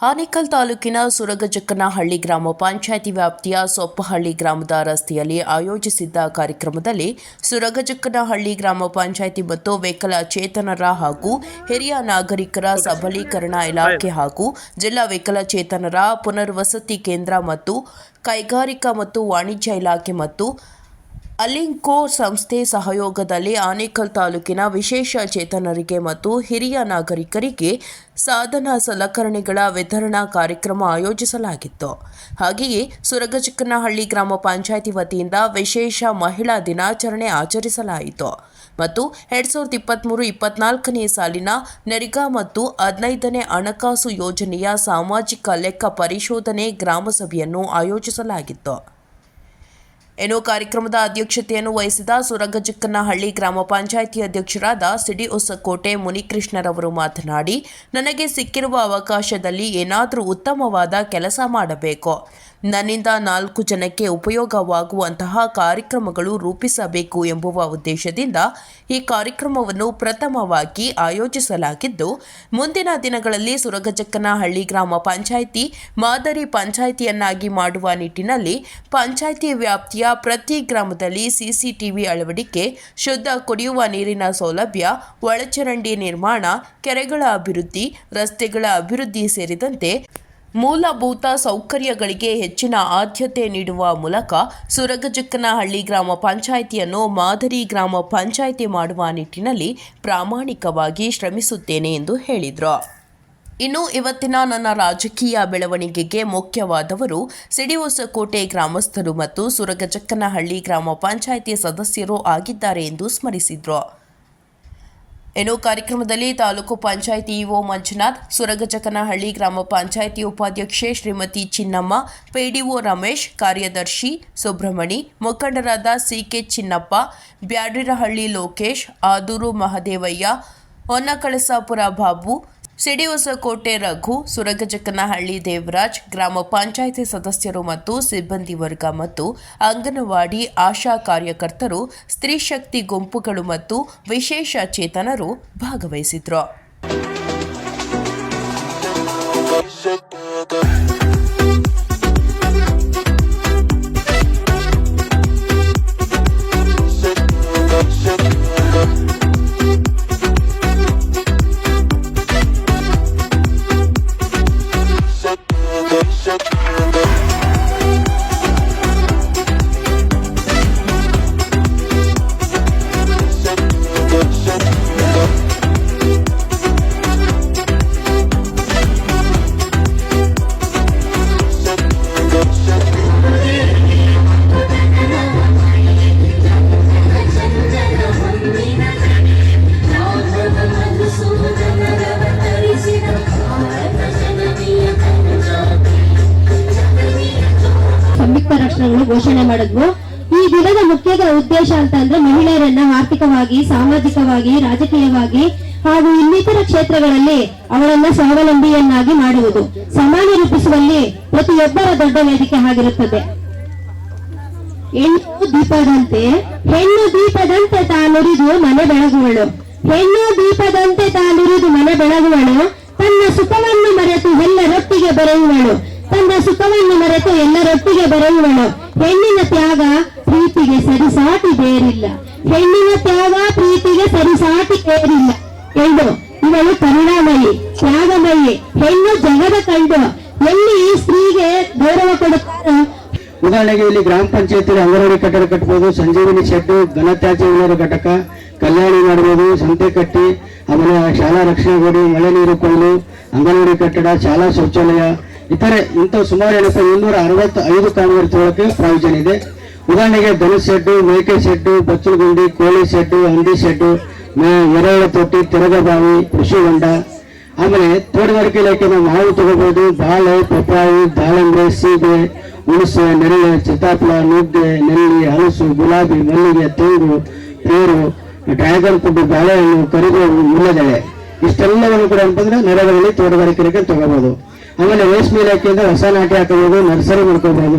ಆನೇಕಲ್ ತಾಲೂಕಿನ ಸುರಗಜಕ್ಕನಹಳ್ಳಿ ಗ್ರಾಮ ಪಂಚಾಯಿತಿ ವ್ಯಾಪ್ತಿಯ ಸೊಪ್ಪಹಳ್ಳಿ ಗ್ರಾಮದ ರಸ್ತೆಯಲ್ಲಿ ಆಯೋಜಿಸಿದ್ದ ಕಾರ್ಯಕ್ರಮದಲ್ಲಿ ಸುರಗಜಕ್ಕನಹಳ್ಳಿ ಗ್ರಾಮ ಪಂಚಾಯಿತಿ ಮತ್ತು ವಿಕಲಚೇತನರ ಹಾಗೂ ಹಿರಿಯ ನಾಗರಿಕರ ಸಬಲೀಕರಣ ಇಲಾಖೆ ಹಾಗೂ ಜಿಲ್ಲಾ ವಿಕಲಚೇತನರ ಪುನರ್ವಸತಿ ಕೇಂದ್ರ ಮತ್ತು ಕೈಗಾರಿಕಾ ಮತ್ತು ವಾಣಿಜ್ಯ ಇಲಾಖೆ ಮತ್ತು ಅಲಿಂಕೋ ಸಂಸ್ಥೆ ಸಹಯೋಗದಲ್ಲಿ ಆನೇಕಲ್ ತಾಲೂಕಿನ ವಿಶೇಷ ಚೇತನರಿಗೆ ಮತ್ತು ಹಿರಿಯ ನಾಗರಿಕರಿಗೆ ಸಾಧನ ಸಲಕರಣೆಗಳ ವಿತರಣಾ ಕಾರ್ಯಕ್ರಮ ಆಯೋಜಿಸಲಾಗಿತ್ತು. ಹಾಗೆಯೇ ಸುರಗಚಿಕ್ಕನಹಳ್ಳಿ ಗ್ರಾಮ ಪಂಚಾಯಿತಿ ವತಿಯಿಂದ ವಿಶೇಷ ಮಹಿಳಾ ದಿನಾಚರಣೆ ಆಚರಿಸಲಾಯಿತು ಮತ್ತು ಎರಡ್ ಸಾವಿರದ ಇಪ್ಪತ್ತ್ಮೂರು ಇಪ್ಪತ್ನಾಲ್ಕನೇ ಸಾಲಿನ ನೆರಿಗಾ ಮತ್ತು ಹದಿನೈದನೇ ಹಣಕಾಸು ಯೋಜನೆಯ ಸಾಮಾಜಿಕ ಲೆಕ್ಕ ಪರಿಶೋಧನೆ ಗ್ರಾಮಸಭೆಯನ್ನು ಆಯೋಜಿಸಲಾಗಿತ್ತು. ಇನ್ನು ಕಾರ್ಯಕ್ರಮದ ಅಧ್ಯಕ್ಷತೆಯನ್ನು ವಹಿಸಿದ ಸುರಗಜಕ್ಕನಹಳ್ಳಿ ಗ್ರಾಮ ಪಂಚಾಯಿತಿ ಅಧ್ಯಕ್ಷರಾದ ಸಿಡಿ ಹೊಸಕೋಟೆ ಮುನಿಕೃಷ್ಣರವರು ಮಾತನಾಡಿ, ನನಗೆ ಸಿಕ್ಕಿರುವ ಅವಕಾಶದಲ್ಲಿ ಏನಾದರೂ ಉತ್ತಮವಾದ ಕೆಲಸ ಮಾಡಬೇಕು. ನನ್ನಿಂದ ನಾಲ್ಕು ಜನಕ್ಕೆ ಉಪಯೋಗವಾಗುವಂತಹ ಕಾರ್ಯಕ್ರಮಗಳು ರೂಪಿಸಬೇಕು ಎಂಬುವ ಉದ್ದೇಶದಿಂದ ಈ ಕಾರ್ಯಕ್ರಮವನ್ನು ಪ್ರಥಮವಾಗಿ ಆಯೋಜಿಸಲಾಗಿದ್ದು, ಮುಂದಿನ ದಿನಗಳಲ್ಲಿ ಸುರಗಜಕ್ಕನಹಳ್ಳಿ ಗ್ರಾಮ ಪಂಚಾಯಿತಿ ಮಾದರಿ ಪಂಚಾಯಿತಿಯನ್ನಾಗಿ ಮಾಡುವ ನಿಟ್ಟಿನಲ್ಲಿ ಪಂಚಾಯಿತಿ ವ್ಯಾಪ್ತಿಯ ಪ್ರತಿ ಗ್ರಾಮದಲ್ಲಿ ಸಿಸಿಟಿವಿ ಅಳವಡಿಕೆ, ಶುದ್ಧ ಕುಡಿಯುವ ನೀರಿನ ಸೌಲಭ್ಯ, ಒಳಚರಂಡಿ ನಿರ್ಮಾಣ, ಕೆರೆಗಳ ಅಭಿವೃದ್ಧಿ, ರಸ್ತೆಗಳ ಅಭಿವೃದ್ಧಿ ಸೇರಿದಂತೆ ಮೂಲಭೂತ ಸೌಕರ್ಯಗಳಿಗೆ ಹೆಚ್ಚಿನ ಆದ್ಯತೆ ನೀಡುವ ಮೂಲಕ ಸುರಗಜಕ್ಕನಹಳ್ಳಿ ಗ್ರಾಮ ಪಂಚಾಯಿತಿಯನ್ನು ಮಾದರಿ ಗ್ರಾಮ ಪಂಚಾಯಿತಿ ಮಾಡುವ ನಿಟ್ಟಿನಲ್ಲಿ ಪ್ರಾಮಾಣಿಕವಾಗಿ ಶ್ರಮಿಸುತ್ತೇನೆ ಎಂದು ಹೇಳಿದರು. ಇನ್ನು ಇವತ್ತಿನ ನನ್ನ ರಾಜಕೀಯ ಬೆಳವಣಿಗೆಗೆ ಮುಖ್ಯವಾದವರು ಸಿಡಿಹೊಸಕೋಟೆ ಗ್ರಾಮಸ್ಥರು ಮತ್ತು ಸುರಗಜಕ್ಕನಹಳ್ಳಿ ಗ್ರಾಮ ಪಂಚಾಯಿತಿ ಸದಸ್ಯರು ಆಗಿದ್ದಾರೆ ಎಂದು ಸ್ಮರಿಸಿದರು. ಇನ್ನು ಕಾರ್ಯಕ್ರಮದಲ್ಲಿ ತಾಲೂಕು ಪಂಚಾಯಿತಿ ಇಒ ಮಂಜುನಾಥ್, ಸುರಗಜಕನಹಳ್ಳಿ ಗ್ರಾಮ ಪಂಚಾಯಿತಿ ಉಪಾಧ್ಯಕ್ಷೆ ಶ್ರೀಮತಿ ಚಿನ್ನಮ್ಮ ಪಿಡಿಒ ರಮೇಶ್, ಕಾರ್ಯದರ್ಶಿ ಸುಬ್ರಹ್ಮಣಿ, ಮುಖಂಡರಾದ ಸಿಕೆ ಚಿನ್ನಪ್ಪ ಬ್ಯಾಡ್ರಿರಹಳ್ಳಿ ಲೋಕೇಶ್, ಆದೂರು ಮಹದೇವಯ್ಯ, ಹೊನ್ನಕಳಸಾಪುರ ಬಾಬು ಸಿಡಿಹೊಸಕೋಟೆ ರಘು ಸುರಗಜಕ್ಕನಹಳ್ಳಿ ದೇವರಾಜ್, ಗ್ರಾಮ ಪಂಚಾಯಿತಿ ಸದಸ್ಯರು ಮತ್ತು ಸಿಬ್ಬಂದಿ ವರ್ಗ ಮತ್ತು ಅಂಗನವಾಡಿ ಆಶಾ ಕಾರ್ಯಕರ್ತರು, ಸ್ತ್ರೀ ಶಕ್ತಿ ಗುಂಪುಗಳು ಮತ್ತು ವಿಶೇಷ ಚೇತನರು ಭಾಗವಹಿಸಿದ್ರು. ಸಂಯುಕ್ತ ರಾಷ್ಟ್ರಗಳು ಘೋಷಣೆ ಮಾಡಿದ್ವು. ಈ ದಿನದ ಮುಖ್ಯ ಉದ್ದೇಶ ಅಂತಂದ್ರೆ ಮಹಿಳೆಯರನ್ನ ಆರ್ಥಿಕವಾಗಿ, ಸಾಮಾಜಿಕವಾಗಿ, ರಾಜಕೀಯವಾಗಿ ಹಾಗೂ ಇನ್ನಿತರ ಕ್ಷೇತ್ರಗಳಲ್ಲಿ ಅವರನ್ನ ಸ್ವಾವಲಂಬಿಯನ್ನಾಗಿ ಮಾಡುವುದು. ಸಮಾನ ರೂಪಿಸುವಲ್ಲಿ ಪ್ರತಿಯೊಬ್ಬರ ದೊಡ್ಡ ವೇದಿಕೆ ಆಗಿರುತ್ತದೆ. ಹೆಣ್ಣು ದೀಪದಂತೆ ಹೆಣ್ಣು ದೀಪದಂತೆ ತಾನುರಿದು ಮನೆ ಬೆಳಗುವಳು. ಹೆಣ್ಣು ದೀಪದಂತೆ ತಾನುರಿದು ಮನೆ ಬೆಳಗುವಳು. ತನ್ನ ಸುಖವನ್ನು ಮರೆತು ಎಲ್ಲರೊಟ್ಟಿಗೆ ಬೆರೆಯುವಳು. ತನ್ನ ಸುಖವನ್ನು ಮರೆತು ಎಲ್ಲರೊಟ್ಟಿಗೆ ಬರೆಯುವಳು ಹೆಣ್ಣಿನ ತ್ಯಾಗ ಪ್ರೀತಿಗೆ ಸರಿಸಾಟಿ ಬೇರಿಲ್ಲ. ಹೆಣ್ಣಿನ ತ್ಯಾಗ ಪ್ರೀತಿಗೆ ಸರಿಸಾಟಿ ಬೇರಿಲ್ಲ. ಎಂದು, ಇವಳು ಕರುಣಾಮಯಿ, ತ್ಯಾಗಮಯಿ, ಹೆಣ್ಣು ಜಗದ ಕಂಡು. ಎಲ್ಲಿ ಸ್ತ್ರೀಗೆ ಗೌರವ ಕೊಡುತ್ತಾರೋ? ಉದಾಹರಣೆಗೆ ಇಲ್ಲಿ ಗ್ರಾಮ ಪಂಚಾಯತಿಯಲ್ಲಿ ಅಂಗನವಾಡಿ ಕಟ್ಟಡ ಕಟ್ಟಬಹುದು ಸಂಜೀವಿನಿ ಶೆಡ್ ಘನತ್ಯಾಜ್ಯ ವಿಲೇವಾರಿ ಘಟಕ, ಕಲ್ಯಾಣಿ ಮಾಡಬಹುದು ಸಂತೆ ಕಟ್ಟಿ, ಆಮೇಲೆ ಶಾಲಾ ರಕ್ಷಣೆ ಗೋಡಿ, ಮಳೆ ನೀರು ಕೊಯ್ಲು, ಅಂಗನವಾಡಿ ಕಟ್ಟಡ, ಶಾಲಾ ಶೌಚಾಲಯ ಇತರೆ ಇಂಥ ಸುಮಾರು ಏನಪ್ಪ ಇನ್ನೂರ ಅರವತ್ತು ಐದು ಕಾಮಗಾರಿ ತಗೊಳ್ಳಕ್ಕೆ ಪ್ರಾವಿಷನ್ ಇದೆ. ಉದಾಹರಣೆಗೆ ದನ ಶೆಡ್ಡು ಮೇಕೆ ಶೆಡ್ಡು, ಬಚ್ಚಲಗುಂಡಿ, ಕೋಳಿ ಶೆಡ್ಡು, ಹಂದಿ ಶೆಡ್ಡು ಎರೆಹುಳ ತೊಟ್ಟಿ, ತಿರಗಬಾವಿ, ಕೃಷಿ ಹೊಂಡ. ಆಮೇಲೆ ತೋಟಗಾರಿಕೆ ಇಲಾಖೆನ ಮಾವು ತಗೋಬಹುದು ಬಾಳೆ, ಪಪ್ಪಾಯಿ ದಾಳಿಂಬೆ ಸೀಬೆ, ಹುಣಸೆ, ನೆರಳೆ ಸೀತಾಫಲ ನುಗ್ಗೆ, ನೆಲ್ಲಿ, ಹಲಸು, ಗುಲಾಬಿ, ಮಲ್ಲಿಗೆ, ತೆಂಗು, ಪೇರು, ಡ್ರ್ಯಾಗನ್ ಫುಡ್ ಬಾಳೆಹಣ್ಣು, ಕರಿಬೇವು ಮುಲ್ಲದೆಳೆ ಇಷ್ಟೆಲ್ಲವನ್ನು ಕೂಡ ಅಂತಂದ್ರೆ ನೆರಗಳಲ್ಲಿ ತೋಟಗಾರಿಕೆ ಇಲಾಖೆ ತಗೋಬಹುದು ಆಮೇಲೆ ರೇಷ್ಮೆ ಇಲಾಖೆಯಿಂದ ಹೊಸ ನಾಟಿ ಹಾಕಬಹುದು ನರ್ಸರಿ ಮಾಡ್ಕೋಬೋದು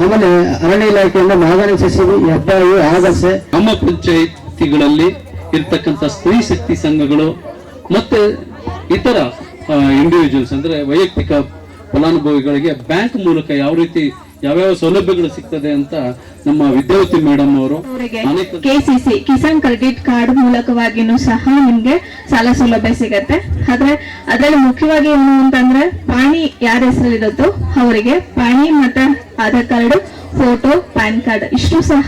ಆಮೇಲೆ ಅರಣ್ಯ ಇಲಾಖೆಯಿಂದ ಮಾಗಣಿ ಸಸಿಗೆ ಹೆಬ್ಬಾಯಿ ಆಗಸೆ ನಮ್ಮ ಪಂಚಾಯಿತಿಗಳಲ್ಲಿ ಇರ್ತಕ್ಕಂಥ ಸ್ತ್ರೀ ಶಕ್ತಿ ಸಂಘಗಳು ಮತ್ತೆ ಇತರ ಇಂಡಿವಿಜುವಲ್ಸ್ ಅಂದ್ರೆ ವೈಯಕ್ತಿಕ ಫಲಾನುಭವಿಗಳಿಗೆ ಬ್ಯಾಂಕ್ ಮೂಲಕ ಯಾವ ರೀತಿ ಯಾವ್ಯಾವ ಸೌಲಭ್ಯಗಳು ಸಿಗ್ತದೆ ಅಂತ ನಮ್ಮ ವಿದ್ಯಾವತಿ ಮೇಡಮ್ ಅವರು K C KCC Kisan credit card ಮೂಲಕವಾಗಿನೂ ಸಹ ನಿಮ್ಗೆ ಸಾಲ ಸೌಲಭ್ಯ ಸಿಗತ್ತೆ. ಆದ್ರೆ ಅದ್ರಲ್ಲಿ ಮುಖ್ಯವಾಗಿ ಏನು ಅಂತಂದ್ರೆ ಪಾಣಿ ಯಾರ ಹೆಸರಲ್ಲಿರೋದು? ಅವರಿಗೆ ಪಾಣಿ ಮತ್ತೆ Aadhaar card photo PAN card ಇಷ್ಟು ಸಹ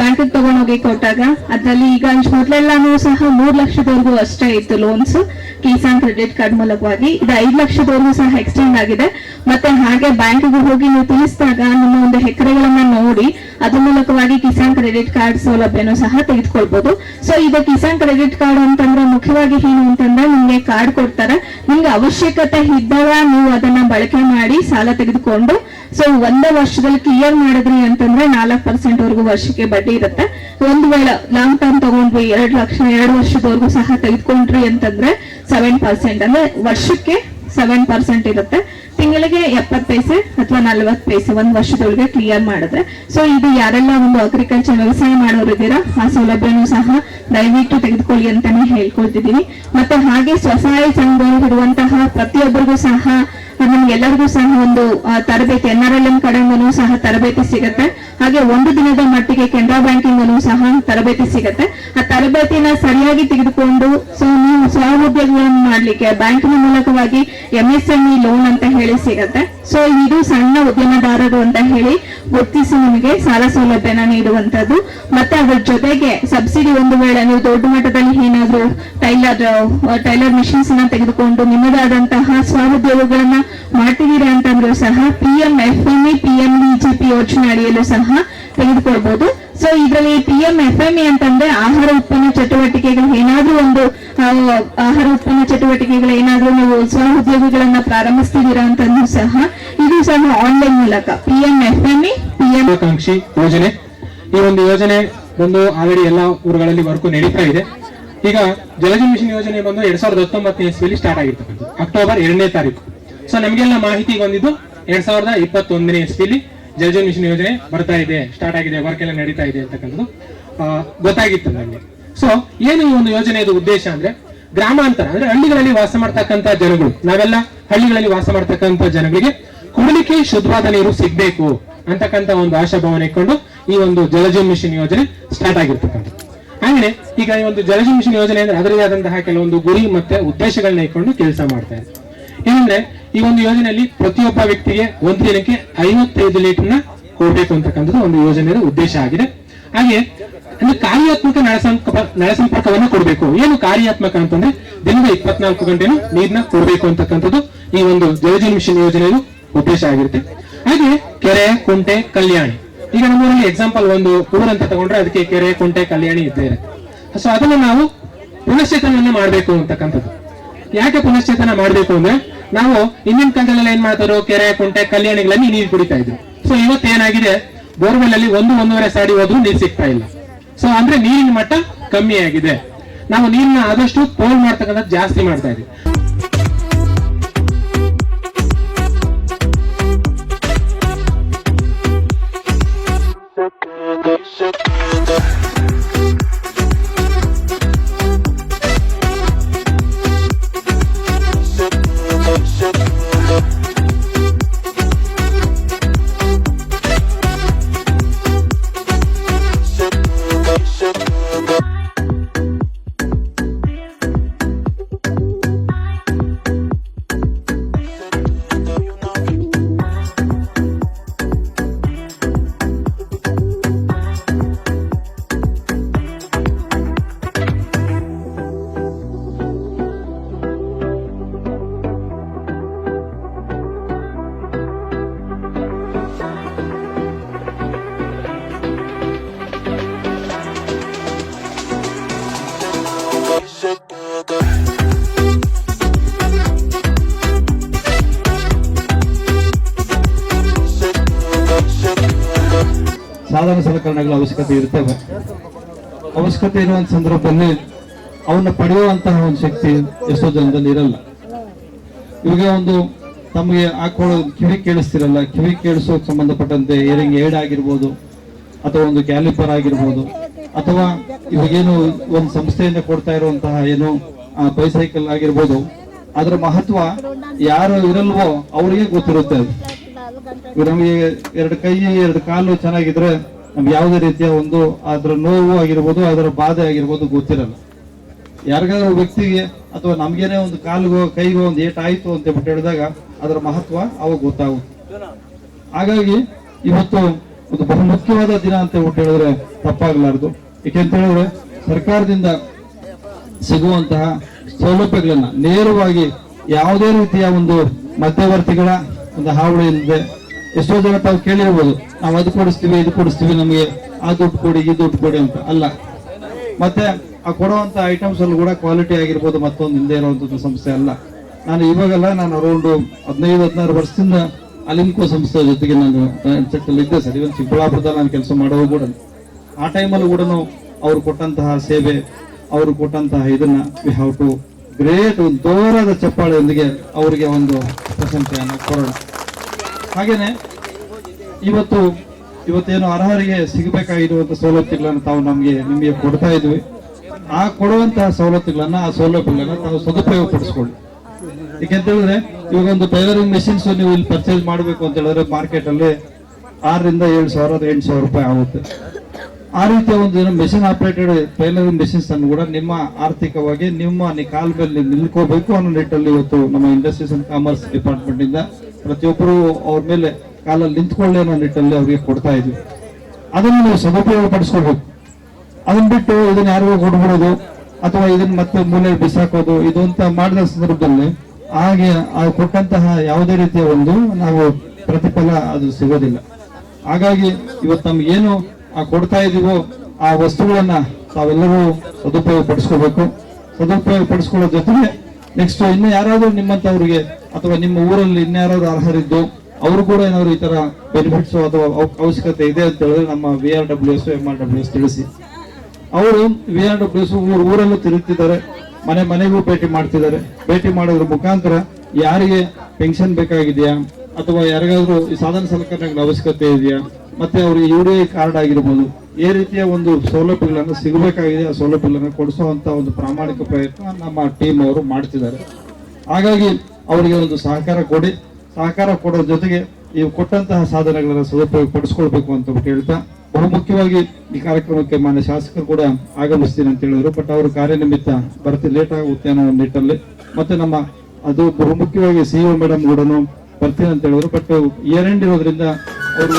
ಬ್ಯಾಂಕ್ ತಗೊಂಡೋಗಿ ಕೊಟ್ಟಾಗ ಅದ್ರಲ್ಲಿ ಈಗ ಮೊದಲೆಲ್ಲಾನು ಸಹ ಮೂರ್ ಲಕ್ಷದವರೆಗೂ ಅಷ್ಟೇ ಇತ್ತು ಲೋನ್ಸ್ ಕಿಸಾನ್ ಕ್ರೆಡಿಟ್ ಕಾರ್ಡ್ ಮೂಲಕವಾಗಿ ಇದು ಐದು ಲಕ್ಷದವರೆಗೂ ಸಹ ಎಕ್ಸ್ಟೆಂಡ್ ಆಗಿದೆ. ಮತ್ತೆ ಹಾಗೆ ಬ್ಯಾಂಕ್ಗೆ ಹೋಗಿ ನೀವು ತಿಳಿಸಿದಾಗ ನಿಮ್ಮ ಒಂದು ಎಕರೆಗಳನ್ನ ನೋಡಿ, ಅದ್ರ ಮೂಲಕವಾಗಿ ಕಿಸಾನ್ ಕ್ರೆಡಿಟ್ ಕಾರ್ಡ್ ಸೌಲಭ್ಯನೂ ಸಹ ತೆಗೆದುಕೊಳ್ಬಹುದು ಸೊ ಇದು ಕಿಸಾನ್ ಕ್ರೆಡಿಟ್ ಕಾರ್ಡ್ ಅಂತಂದ್ರೆ ಮುಖ್ಯವಾಗಿ ಏನು ಅಂತಂದ್ರೆ ನಿಮ್ಗೆ ಕಾರ್ಡ್ ಕೊಡ್ತಾರೆ. ನಿಮ್ಗೆ ಅವಶ್ಯಕತೆ ಇದ್ದಾಗ ನೀವು ಅದನ್ನ ಬಳಕೆ ಮಾಡಿ ಸಾಲ ತೆಗೆದುಕೊಂಡು ಸೊ ಒಂದೇ ವರ್ಷದಲ್ಲಿ ಕ್ಲಿಯರ್ ಮಾಡಿದ್ರಿ ಅಂತಂದ್ರೆ ನಾಲ್ಕು ಪರ್ಸೆಂಟ್ ವರೆಗೂ ವರ್ಷಕ್ಕೆ ಬಡ್ಡಿ ಇರುತ್ತೆ. ಒಂದು ವೇಳೆ ಲಾಂಗ್ ಟರ್ಮ್ ತಗೊಂಡ್ವಿ, ಎರಡು ಲಕ್ಷ, ಎರಡು ವರ್ಷದವರೆಗೂ ಸಹ ತೆಗೆದುಕೊಂಡ್ರಿ ಅಂತಂದ್ರೆ ಸೆವೆನ್ ಪರ್ಸೆಂಟ್ ಅಂದ್ರೆ ವರ್ಷಕ್ಕೆ ಸೆವೆನ್ ಪರ್ಸೆಂಟ್ ಇರುತ್ತೆ. ತಿಂಗಳಿಗೆ ಎಪ್ಪತ್ತು ಪೈಸೆ ಅಥವಾ ನಲ್ವತ್ ಪೈಸೆ ಒಂದ್ ವರ್ಷದೊಳಗೆ ಕ್ಲಿಯರ್ ಮಾಡಿದ್ರೆ. ಸೊ ಇದು ಯಾರೆಲ್ಲ ಒಂದು ಅಗ್ರಿಕಲ್ಚರ್ ವ್ಯವಸಾಯ ಮಾಡೋರು ಇದ್ದೀರಾ? ಆ ಸೌಲಭ್ಯನೂ ಸಹ ದಯವಿಟ್ಟು ತೆಗೆದುಕೊಳ್ಳಿ ಅಂತಾನೆ ಹೇಳ್ಕೊಳ್ತಿದೀನಿ ಮತ್ತೆ ಹಾಗೆ ಸ್ವಸಹಾಯ ಸಂಘ ಇರುವಂತಹ ಪ್ರತಿಯೊಬ್ಬರಿಗೂ ಸಹ ನಮ್ಗೆಲ್ಲರಿಗೂ ಸಹ ಒಂದು ತರಬೇತಿ, ಎನ್ ಆರ್ ಎಲ್ ಎಂ ಕಡೆಯಿಂದನೂ ಸಹ ತರಬೇತಿ ಸಿಗುತ್ತೆ. ಹಾಗೆ ಒಂದು ದಿನದ ಮಟ್ಟಿಗೆ ಕೆನರಾ ಬ್ಯಾಂಕಿಂಗ್ ಸಹ ತರಬೇತಿ ಸಿಗುತ್ತೆ. ಆ ತರಬೇತಿನ ಸರಿಯಾಗಿ ತೆಗೆದುಕೊಂಡು ಸೊ ನೀವು ಸ್ವಉದ್ಯೋಗಗಳನ್ನು ಮಾಡ್ಲಿಕ್ಕೆ ಬ್ಯಾಂಕಿನ ಮೂಲಕವಾಗಿ ಎಂಎಸ್ಎಂಇ ಲೋನ್ ಅಂತ ಹೇಳಿ ಸಿಗತ್ತೆ. ಸೊ ಇದು ಸಣ್ಣ ಉದ್ಯಮದಾರರು ಅಂತ ಹೇಳಿ ಗುರುತಿಸಿ ನಿಮಗೆ ಸಾಲ ಸೌಲಭ್ಯನ ನೀಡುವಂತದ್ದು ಮತ್ತೆ ಅದ್ರ ಜೊತೆಗೆ ಸಬ್ಸಿಡಿ ಒಂದು ವೇಳೆ ನೀವು ದೊಡ್ಡ ಮಟ್ಟದಲ್ಲಿ ಏನಾದ್ರೂ ಟೈಲರ್ ಟೈಲರ್ ಮಿಷಿನ್ಸ್ನ ತೆಗೆದುಕೊಂಡು ನಿಮ್ಮದಾದಂತಹ ಸ್ವಉದ್ಯೋಗಗಳನ್ನ ಮಾಡ್ತಿದ್ದೀರಾ ಅಂತಂದ್ರೂ ಸಹ P M F M E P M BJP ಯೋಜನೆ ಅಡಿಯಲ್ಲೂ ಸಹ ತೆಗೆದುಕೊಳ್ಬಹುದು ಸೊ ಇದರಲ್ಲಿ P M F M E ಅಂತಂದ್ರೆ ಆಹಾರ ಉತ್ಪನ್ನ ಚಟುವಟಿಕೆಗಳು, ಏನಾದ್ರೂ ಒಂದು ಆಹಾರ ಉತ್ಪನ್ನ ಚಟುವಟಿಕೆಗಳು, ಏನಾದ್ರೂ ನೀವು ಸ್ವ ಉದ್ಯೋಗಿಗಳನ್ನ ಪ್ರಾರಂಭಿಸ್ತಿದ್ದೀರಾ ಅಂತಂದ್ರೂ ಸಹ ಇದು ಸಹ ಆನ್ಲೈನ್ ಮೂಲಕ. P M F M E P M ಆಕಾಂಕ್ಷಿ ಯೋಜನೆ. ಈ ಒಂದು ಯೋಜನೆ ಬಂದು ಆಲ್ರೆಡಿ ಎಲ್ಲ ಊರುಗಳಲ್ಲಿ ವರ್ಕ್ ನಡೀತಾ ಇದೆ. ಈಗ ಜಲಜೀವ ಮಿಷನ್ ಯೋಜನೆ ಬಂದು ಎರಡ್ ಸಾವಿರದ ಹತ್ತೊಂಬತ್ತನೇ ಇಸ್ವಿಯಲ್ಲಿ ಸ್ಟಾರ್ಟ್ ಆಗಿರ್ತಕ್ಕಂಥದ್ದು. ಅಕ್ಟೋಬರ್ ಎರಡನೇ ತಾರೀಕು. ಸೊ ನಮಗೆಲ್ಲ ಮಾಹಿತಿ ಬಂದಿದ್ದು ಎರಡ್ ಸಾವಿರದ ಇಪ್ಪತ್ತೊಂದನೇ ಇಸ್ವಿಯಲ್ಲಿ ಜಲಜೀವ ಮಿಷನ್ ಯೋಜನೆ ಬರ್ತಾ ಇದೆ ಸ್ಟಾರ್ಟ್ ಆಗಿದೆ ವರ್ಕ್ ಎಲ್ಲ ನಡೀತಾ ಇದೆ ಅಂತಕ್ಕಂಥದ್ದು ಗೊತ್ತಾಗಿತ್ತು ನನಗೆ ಸೊ ಏನು ಈ ಒಂದು ಯೋಜನೆಯ ಉದ್ದೇಶ ಅಂದ್ರೆ, ಗ್ರಾಮಾಂತರ ಅಂದ್ರೆ ಹಳ್ಳಿಗಳಲ್ಲಿ ವಾಸ ಮಾಡ್ತಕ್ಕಂಥ ಜನಗಳು. ನಾವೆಲ್ಲ ಹಳ್ಳಿಗಳಲ್ಲಿ ವಾಸ ಮಾಡ್ತಕ್ಕಂಥ ಜನಗಳಿಗೆ ಕುಡಿಲಿಕ್ಕೆ ಶುದ್ಧವಾದ ನೀರು ಸಿಗ್ಬೇಕು ಅಂತಕ್ಕಂಥ ಒಂದು ಆಶಾಭಾವನೆ ಇಟ್ಕೊಂಡು ಈ ಒಂದು ಜಲಜೀವ ಮಿಷನ್ ಯೋಜನೆ ಸ್ಟಾರ್ಟ್ ಆಗಿರ್ತಕ್ಕಂಥದ್ದು. ಹಾಗೆ ಈಗ ಈ ಒಂದು ಜಲಜೀವ ಮಿಷನ್ ಯೋಜನೆ ಅಂದ್ರೆ ಅದರದೇ ಆದಂತಹ ಕೆಲವೊಂದು ಗುರಿ ಮತ್ತೆ ಉದ್ದೇಶಗಳನ್ನ ಇಟ್ಕೊಂಡು ಕೆಲಸ ಮಾಡ್ತಾ ಇದೆ ಏನಂದ್ರೆ ಈ ಒಂದು ಯೋಜನೆಯಲ್ಲಿ ಪ್ರತಿಯೊಬ್ಬ ವ್ಯಕ್ತಿಗೆ ಒಂದು ದಿನಕ್ಕೆ ಐವತ್ತೈದು ಲೀಟರ್ನ ಕೊಡಬೇಕು ಅಂತಕ್ಕಂಥದ್ದು ಒಂದು ಯೋಜನೆಯ ಉದ್ದೇಶ ಆಗಿದೆ. ಹಾಗೆ ಕಾರ್ಯಾತ್ಮಕ ನಳಸಂಪರ್ಕವನ್ನು ಕೊಡಬೇಕು. ಏನು ಕಾರ್ಯಾತ್ಮಕ ಅಂತಂದ್ರೆ ದಿನದ ಇಪ್ಪತ್ನಾಲ್ಕು ಗಂಟೆನೂ ನೀರ್ನ ಕೊಡಬೇಕು ಅಂತಕ್ಕಂಥದ್ದು ಈ ಒಂದು ಜಲಜೀವ ಮಿಷನ್ ಯೋಜನೆಯ ಉದ್ದೇಶ ಆಗಿರುತ್ತೆ. ಹಾಗೆ ಕೆರೆ, ಕುಂಟೆ, ಕಲ್ಯಾಣಿ. ಈಗ ನಮ್ಮೂರಲ್ಲಿ ಎಕ್ಸಾಂಪಲ್ ಒಂದು ಊರಂತ ತಗೊಂಡ್ರೆ ಅದಕ್ಕೆ ಕೆರೆ, ಕುಂಟೆ, ಕಲ್ಯಾಣಿ ಇದ್ದೇ ಇರುತ್ತೆ. ಸೊ ಅದನ್ನ ನಾವು ಪುನಶ್ಚೇತನವನ್ನ ಮಾಡಬೇಕು ಅಂತಕ್ಕಂಥದ್ದು. ಯಾಕೆ ಪುನಶ್ಚೇತನ ಮಾಡಬೇಕು ಅಂದ್ರೆ ನಾವು ಹಿಂದಿನ ಕಾಲದಲ್ಲೆಲ್ಲ ಏನ್ ಮಾಡ್ತಾರೋ ಕೆರೆ, ಕುಂಟೆ ಕಲ್ಯಾಣಿಗಳಲ್ಲಿ ನೀರು ಕುಡಿತಾ ಇದ್ರು ಸೊ ಇವತ್ತು ಏನಾಗಿದೆ? ಬೋರ್ವೆಲ್ ಅಲ್ಲಿ ಒಂದು ಒಂದೂವರೆ ಸಾಡಿ ಹೋದ್ರೂ ನೀರು ಸಿಗ್ತಾ ಇಲ್ಲ. ಸೊ ಅಂದ್ರೆ ನೀರಿನ ಮಟ್ಟ ಕಮ್ಮಿ ಆಗಿದೆ. ನಾವು ನೀರನ್ನ ಆದಷ್ಟು ಪೋಲ್ ಮಾಡ್ತಕ್ಕಂಥದ್ದು ಜಾಸ್ತಿ ಮಾಡ್ತಾ ಇದ್ದೀವಿ ಸಲಕರಣೆಗಳ ಅವಶ್ಯಕತೆ ಇರ್ತವೆ ಅವಶ್ಯಕತೆ ಇರುವಂತ ಸಂದರ್ಭದಲ್ಲಿ ಅವನ್ನ ಪಡೆಯುವಂತಹ ಒಂದು ಶಕ್ತಿ ಎಷ್ಟೋ ಜನದಲ್ಲಿ ಇರಲ್ಲ ಇವಾಗ ಒಂದು ತಮಗೆ ಹಾಕೊಳ್ಳೋ ಕಿವಿ ಕೇಳಿಸ್ತಿರಲ್ಲ, ಕಿವಿ ಕೇಳಿಸೋಕೆ ಸಂಬಂಧಪಟ್ಟಂತೆ ಏರಿಂಗ್ ಏಡ್ ಆಗಿರ್ಬೋದು, ಅಥವಾ ಒಂದು ಕ್ಯಾಲಿಪರ್ ಆಗಿರ್ಬೋದು, ಅಥವಾ ಇವಾಗೇನು ಒಂದು ಸಂಸ್ಥೆಯಿಂದ ಕೊಡ್ತಾ ಇರುವಂತಹ ಏನು ಬೈಸೈಕಲ್ ಆಗಿರ್ಬೋದು, ಅದರ ಮಹತ್ವ ಯಾರು ಇರಲ್ವೋ ಅವರಿಗೆ ಗೊತ್ತಿರುತ್ತೆ ಅದು. ನಮಗೆ ಎರಡು ಕೈ, ಎರಡು ಕಾಲು ಚೆನ್ನಾಗಿದ್ರೆ ನಮ್ಗೆ ಯಾವುದೇ ರೀತಿಯ ಒಂದು ಅದರ ನೋವು ಆಗಿರ್ಬೋದು, ಅದರ ಬಾಧೆ ಆಗಿರ್ಬೋದು ಗೊತ್ತಿರಲ್ಲ. ಯಾರಿಗಾದ್ರೂ ವ್ಯಕ್ತಿಗೆ ಅಥವಾ ನಮ್ಗೇನೆ ಒಂದು ಕಾಲಿಗೋ, ಕೈಗೋ ಒಂದು ಏಟ್ ಆಯ್ತು ಅಂತ ಹೇಳ್ಬಿಟ್ಟು ಹೇಳಿದಾಗ ಅದರ ಮಹತ್ವ ಅವಾಗ ಗೊತ್ತಾಗುತ್ತೆ. ಹಾಗಾಗಿ ಇವತ್ತು ಒಂದು ಬಹು ಮುಖ್ಯವಾದ ದಿನ ಅಂತ ಹೇಳ್ಬಿಟ್ಟು ಹೇಳಿದ್ರೆ ತಪ್ಪಾಗಲಾರದು. ಏಕೆಂತ ಹೇಳಿದ್ರೆ ಸರ್ಕಾರದಿಂದ ಸಿಗುವಂತಹ ಸೌಲಭ್ಯಗಳನ್ನ ನೇರವಾಗಿ ಯಾವುದೇ ರೀತಿಯ ಒಂದು ಮಧ್ಯವರ್ತಿಗಳ ಒಂದು ಹಾವಳಿ ಇಲ್ಲದೆ ಎಷ್ಟೋ ಜನ ತಾವು ಕೇಳಿರ್ಬೋದು, ನಾವು ಅದು ಕೊಡಿಸ್ತೀವಿ, ಇದು ಕೊಡಿಸ್ತೀವಿ, ನಮಗೆ ಆ ದುಡ್ಡು ಕೊಡಿ, ಈ ದುಡ್ಡು ಕೊಡಿ ಅಂತ. ಅಲ್ಲ. ಮತ್ತೆ ಆ ಕೊಡುವಂತ ಐಟಮ್ಸ್ ಅಲ್ಲಿ ಕೂಡ ಕ್ವಾಲಿಟಿ ಆಗಿರ್ಬೋದು, ಮತ್ತೊಂದು ಹಿಂದೆ ಇರುವಂತದ್ದು ಸಂಸ್ಥೆ ಅಲ್ಲ. ನಾನು ಇವಾಗೆಲ್ಲ ನಾನು ಅರೌಂಡ್ ಹದಿನೈದು, ಹದಿನಾರು ವರ್ಷದಿಂದ ಅಲಿಂಕೋ ಸಂಸ್ಥೆ ಜೊತೆಗೆ ನಾನು ಸೆಟ್ಟಲ್ಲಿ ಇದ್ದೆ ಸರ್. ಇವನ್ ಚಿಕ್ಕಬಳ್ಳಾಪುರದಲ್ಲಿ ನಾನು ಕೆಲಸ ಮಾಡೋದು ಕೂಡ ಆ ಟೈಮಲ್ಲೂ ಕೂಡ ಅವ್ರು ಕೊಟ್ಟಂತಹ ಸೇವೆ, ಅವರು ಕೊಟ್ಟಂತಹ ಇದನ್ನ ವಿ ಹ್ಯಾವ್ ಟು ಗ್ರೇಟ್ ಒಂದು ದೂರದ ಚಪ್ಪಾಳೆಯೊಂದಿಗೆ ಅವರಿಗೆ ಒಂದು ಪ್ರಶಂಸೆಯನ್ನು ಕೊಡೋಣ. ಹಾಗೇನೆ, ಇವತ್ತು, ಇವತ್ತೇನು ಅರ್ಹರಿಗೆ ಸಿಗಬೇಕಾಗಿರುವಂತ ಸವಲತ್ತುಗಳನ್ನು ತಾವು ನಮಗೆ ನಿಮಗೆ ಕೊಡ್ತಾ ಇದ್ವಿ. ಆ ಕೊಡುವಂತಹ ಸವಲತ್ತುಗಳನ್ನ, ಆ ಸೌಲಭ್ಯಗಳನ್ನ ತಾವು ಸದುಪಯೋಗ ಪಡಿಸ್ಕೊಳ್ಳಿ. ಯಾಕೆಂತ ಹೇಳಿದ್ರೆ, ಇವಾಗ ಒಂದು ಟೈಲರಿಂಗ್ ಮೆಷಿನ್ಸ್ ನೀವು ಇಲ್ಲಿ ಪರ್ಚೇಸ್ ಮಾಡಬೇಕು ಅಂತ ಹೇಳಿದ್ರೆ ಮಾರ್ಕೆಟ್ ಅಲ್ಲಿ ಆರರಿಂದ ಏಳು ಸಾವಿರ ಎಂಟು ಸಾವಿರ ರೂಪಾಯಿ ಆಗುತ್ತೆ. ಆ ರೀತಿಯ ಒಂದು ಮೆಷಿನ್ ಆಪರೇಟೆಡ್ ಟೈಲರಿಂಗ್ ಮೆಷಿನ್ಸ್ ಅನ್ನು ಕೂಡ ನಿಮ್ಮ ಆರ್ಥಿಕವಾಗಿ ನಿಮ್ಮ ಕಾಲ್ ಮೇಲೆ ನಿಲ್ಕೋಬೇಕು ಅನ್ನೋ ನಿಟ್ಟಲ್ಲಿ ಇವತ್ತು ನಮ್ಮ ಇಂಡಸ್ಟ್ರೀಸ್ ಅಂಡ್ ಕಾಮರ್ಸ್ ಡಿಪಾರ್ಟ್ಮೆಂಟ್ ಇಂದ ಪ್ರತಿಯೊಬ್ಬರು ಅವ್ರ ಮೇಲೆ ಕಾಲಲ್ಲಿ ನಿಂತ್ಕೊಳ್ಳಿ ಅನ್ನೋ ನಿಟ್ಟಲ್ಲಿ ಅವ್ರಿಗೆ ಕೊಡ್ತಾ ಇದ್ವಿ. ಅದನ್ನು ನೀವು ಸದುಪಯೋಗ ಪಡಿಸ್ಕೋಬೇಕು ಅದನ್ನ ಬಿಟ್ಟು ಇದನ್ನ ಯಾರಿಗೂ ಕೊಡ್ಬಿಡೋದು ಅಥವಾ ಇದನ್ನ ಮತ್ತೆ ಮೂಲೆ ಬಿಸಾಕೋದು, ಇದು ಅಂತ ಮಾಡಿದ ಸಂದರ್ಭದಲ್ಲಿ ಹಾಗೆ ಆ ಕೊಟ್ಟಂತಹ ಯಾವುದೇ ರೀತಿಯ ಒಂದು ನಾವು ಪ್ರತಿಫಲ ಅದು ಸಿಗೋದಿಲ್ಲ. ಹಾಗಾಗಿ ಇವತ್ತು ನಮ್ಗೆ ಏನು ಕೊಡ್ತಾ ಇದೀವೋ ಆ ವಸ್ತುಗಳನ್ನ ತಾವೆಲ್ಲರೂ ಸದುಪಯೋಗ ಪಡಿಸ್ಕೋಬೇಕು ಸದುಪಯೋಗ ಪಡಿಸ್ಕೊಳ್ಳೋ ಜೊತೆಗೆ ನೆಕ್ಸ್ಟ್ ಇನ್ನು ಯಾರಾದರೂ ನಿಮ್ಮಂತವ್ರಿಗೆ ಅಥವಾ ನಿಮ್ಮ ಊರಲ್ಲಿ ಇನ್ಯಾರಾದ್ರು ಅರ್ಹರಿದ್ದು, ಅವರು ಕೂಡ ಏನಾದ್ರು ಈ ತರ ಬೆನಿಫಿಟ್ಸ್ ಅಥವಾ ಅವ- ಅವಶ್ಯಕತೆ ಇದೆ ಅಂತ ಹೇಳಿದ್ರೆ ನಮ್ಮ V R W S M R W S ತಿಳಿಸಿ. ಅವರು ವಿ ಆರ್ ಡಬ್ಲ್ಯೂ ಎಸ್ ಊರಲ್ಲೂ ತಿರುಗ್ತಿದ್ದಾರೆ, ಮನೆ, ಮನೆಗೂ ಭೇಟಿ ಮಾಡ್ತಿದ್ದಾರೆ. ಭೇಟಿ ಮಾಡೋದ್ರ ಮುಖಾಂತರ ಯಾರಿಗೆ ಪೆನ್ಷನ್ ಬೇಕಾಗಿದೆಯಾ, ಅಥವಾ ಯಾರಿಗಾದ್ರೂ ಈ ಸಾಧನ ಸಲಕರಣೆಗಳ ಅವಶ್ಯಕತೆ ಇದೆಯಾ, ಮತ್ತೆ ಅವರಿಗೆ ಯು ಡಿ ಐ ಕಾರ್ಡ್ ಆಗಿರ್ಬೋದು ಈ ರೀತಿಯ ಒಂದು ಸೌಲಭ್ಯಗಳನ್ನು ಸಿಗಬೇಕಾಗಿದೆ, ಆ ಸೌಲಭ್ಯಗಳನ್ನು ಕೊಡಿಸುವಂತ ಒಂದು ಪ್ರಾಮಾಣಿಕ ಪ್ರಯತ್ನ ನಮ್ಮ ಟೀಮ್ ಅವರು ಮಾಡ್ತಿದ್ದಾರೆ. ಹಾಗಾಗಿ ಅವರಿಗೆ ಒಂದು ಸಹಕಾರ ಕೊಡಿ. ಸಹಕಾರ ಕೊಡೋ ಜೊತೆಗೆ ನೀವು ಕೊಟ್ಟಂತಹ ಸಾಧನೆಗಳನ್ನು ಸದುಪಯೋಗ ಪಡಿಸ್ಕೊಳ್ಬೇಕು ಅಂತ ಹೇಳ್ತಾ ಬಹುಮುಖ್ಯವಾಗಿ ಈ ಕಾರ್ಯಕ್ರಮಕ್ಕೆ ಮಾನ್ಯ ಶಾಸಕರು ಕೂಡ ಆಗಮಿಸ್ತೀನಿ ಅಂತ ಹೇಳಿದ್ರು ಬಟ್ ಅವರು ಕಾರ್ಯನಿಮಿತ್ತ ಬರ್ತಿ ಲೇಟ್ ಆಗುತ್ತೆ ಅನ್ನೋ ನಿಟ್ಟಲ್ಲಿ. ಮತ್ತೆ ನಮ್ಮ ಅದು ಬಹುಮುಖ್ಯವಾಗಿ ಸಿಇಒ ಮೇಡಮ್ ಕೂಡ ಬರ್ತೀನಿ ಅಂತ ಹೇಳಿದ್ರು ಬಟ್ ಇಯರ್ ಎಂಡ್ ಇರೋದ್ರಿಂದ ಅವರು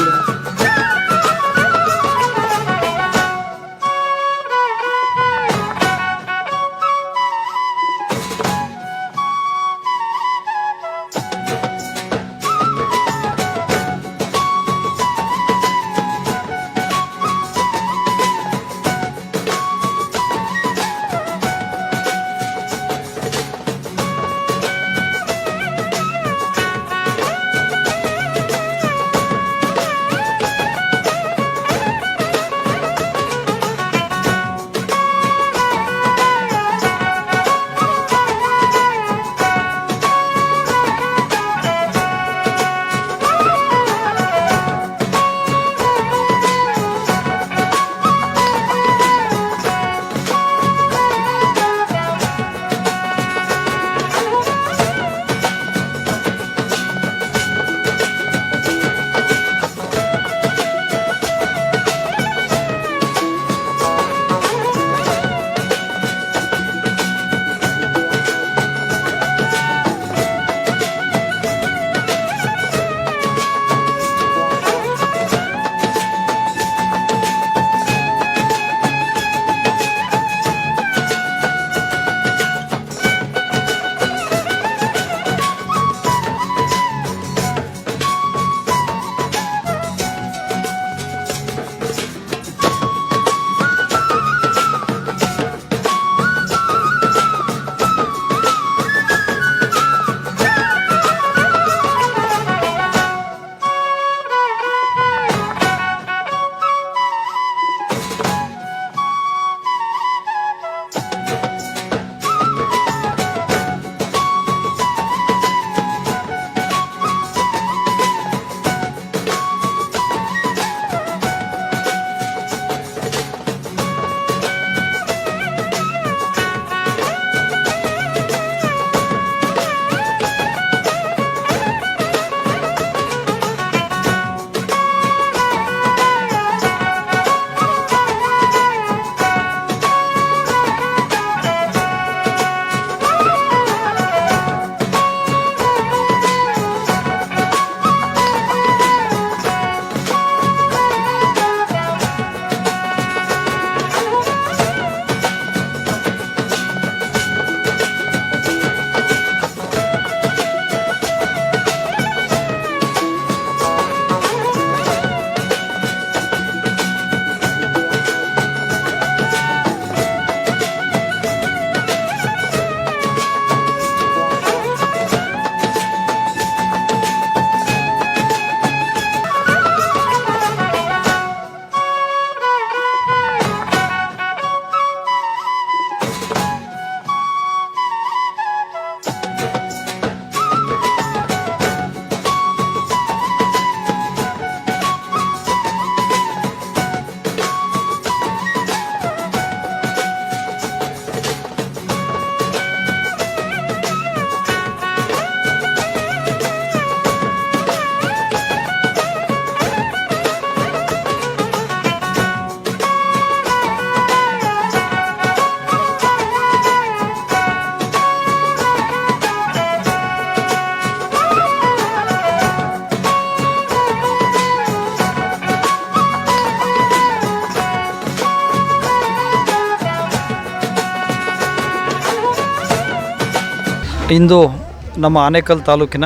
ಇಂದು ನಮ್ಮ ಆನೇಕಲ್ ತಾಲೂಕಿನ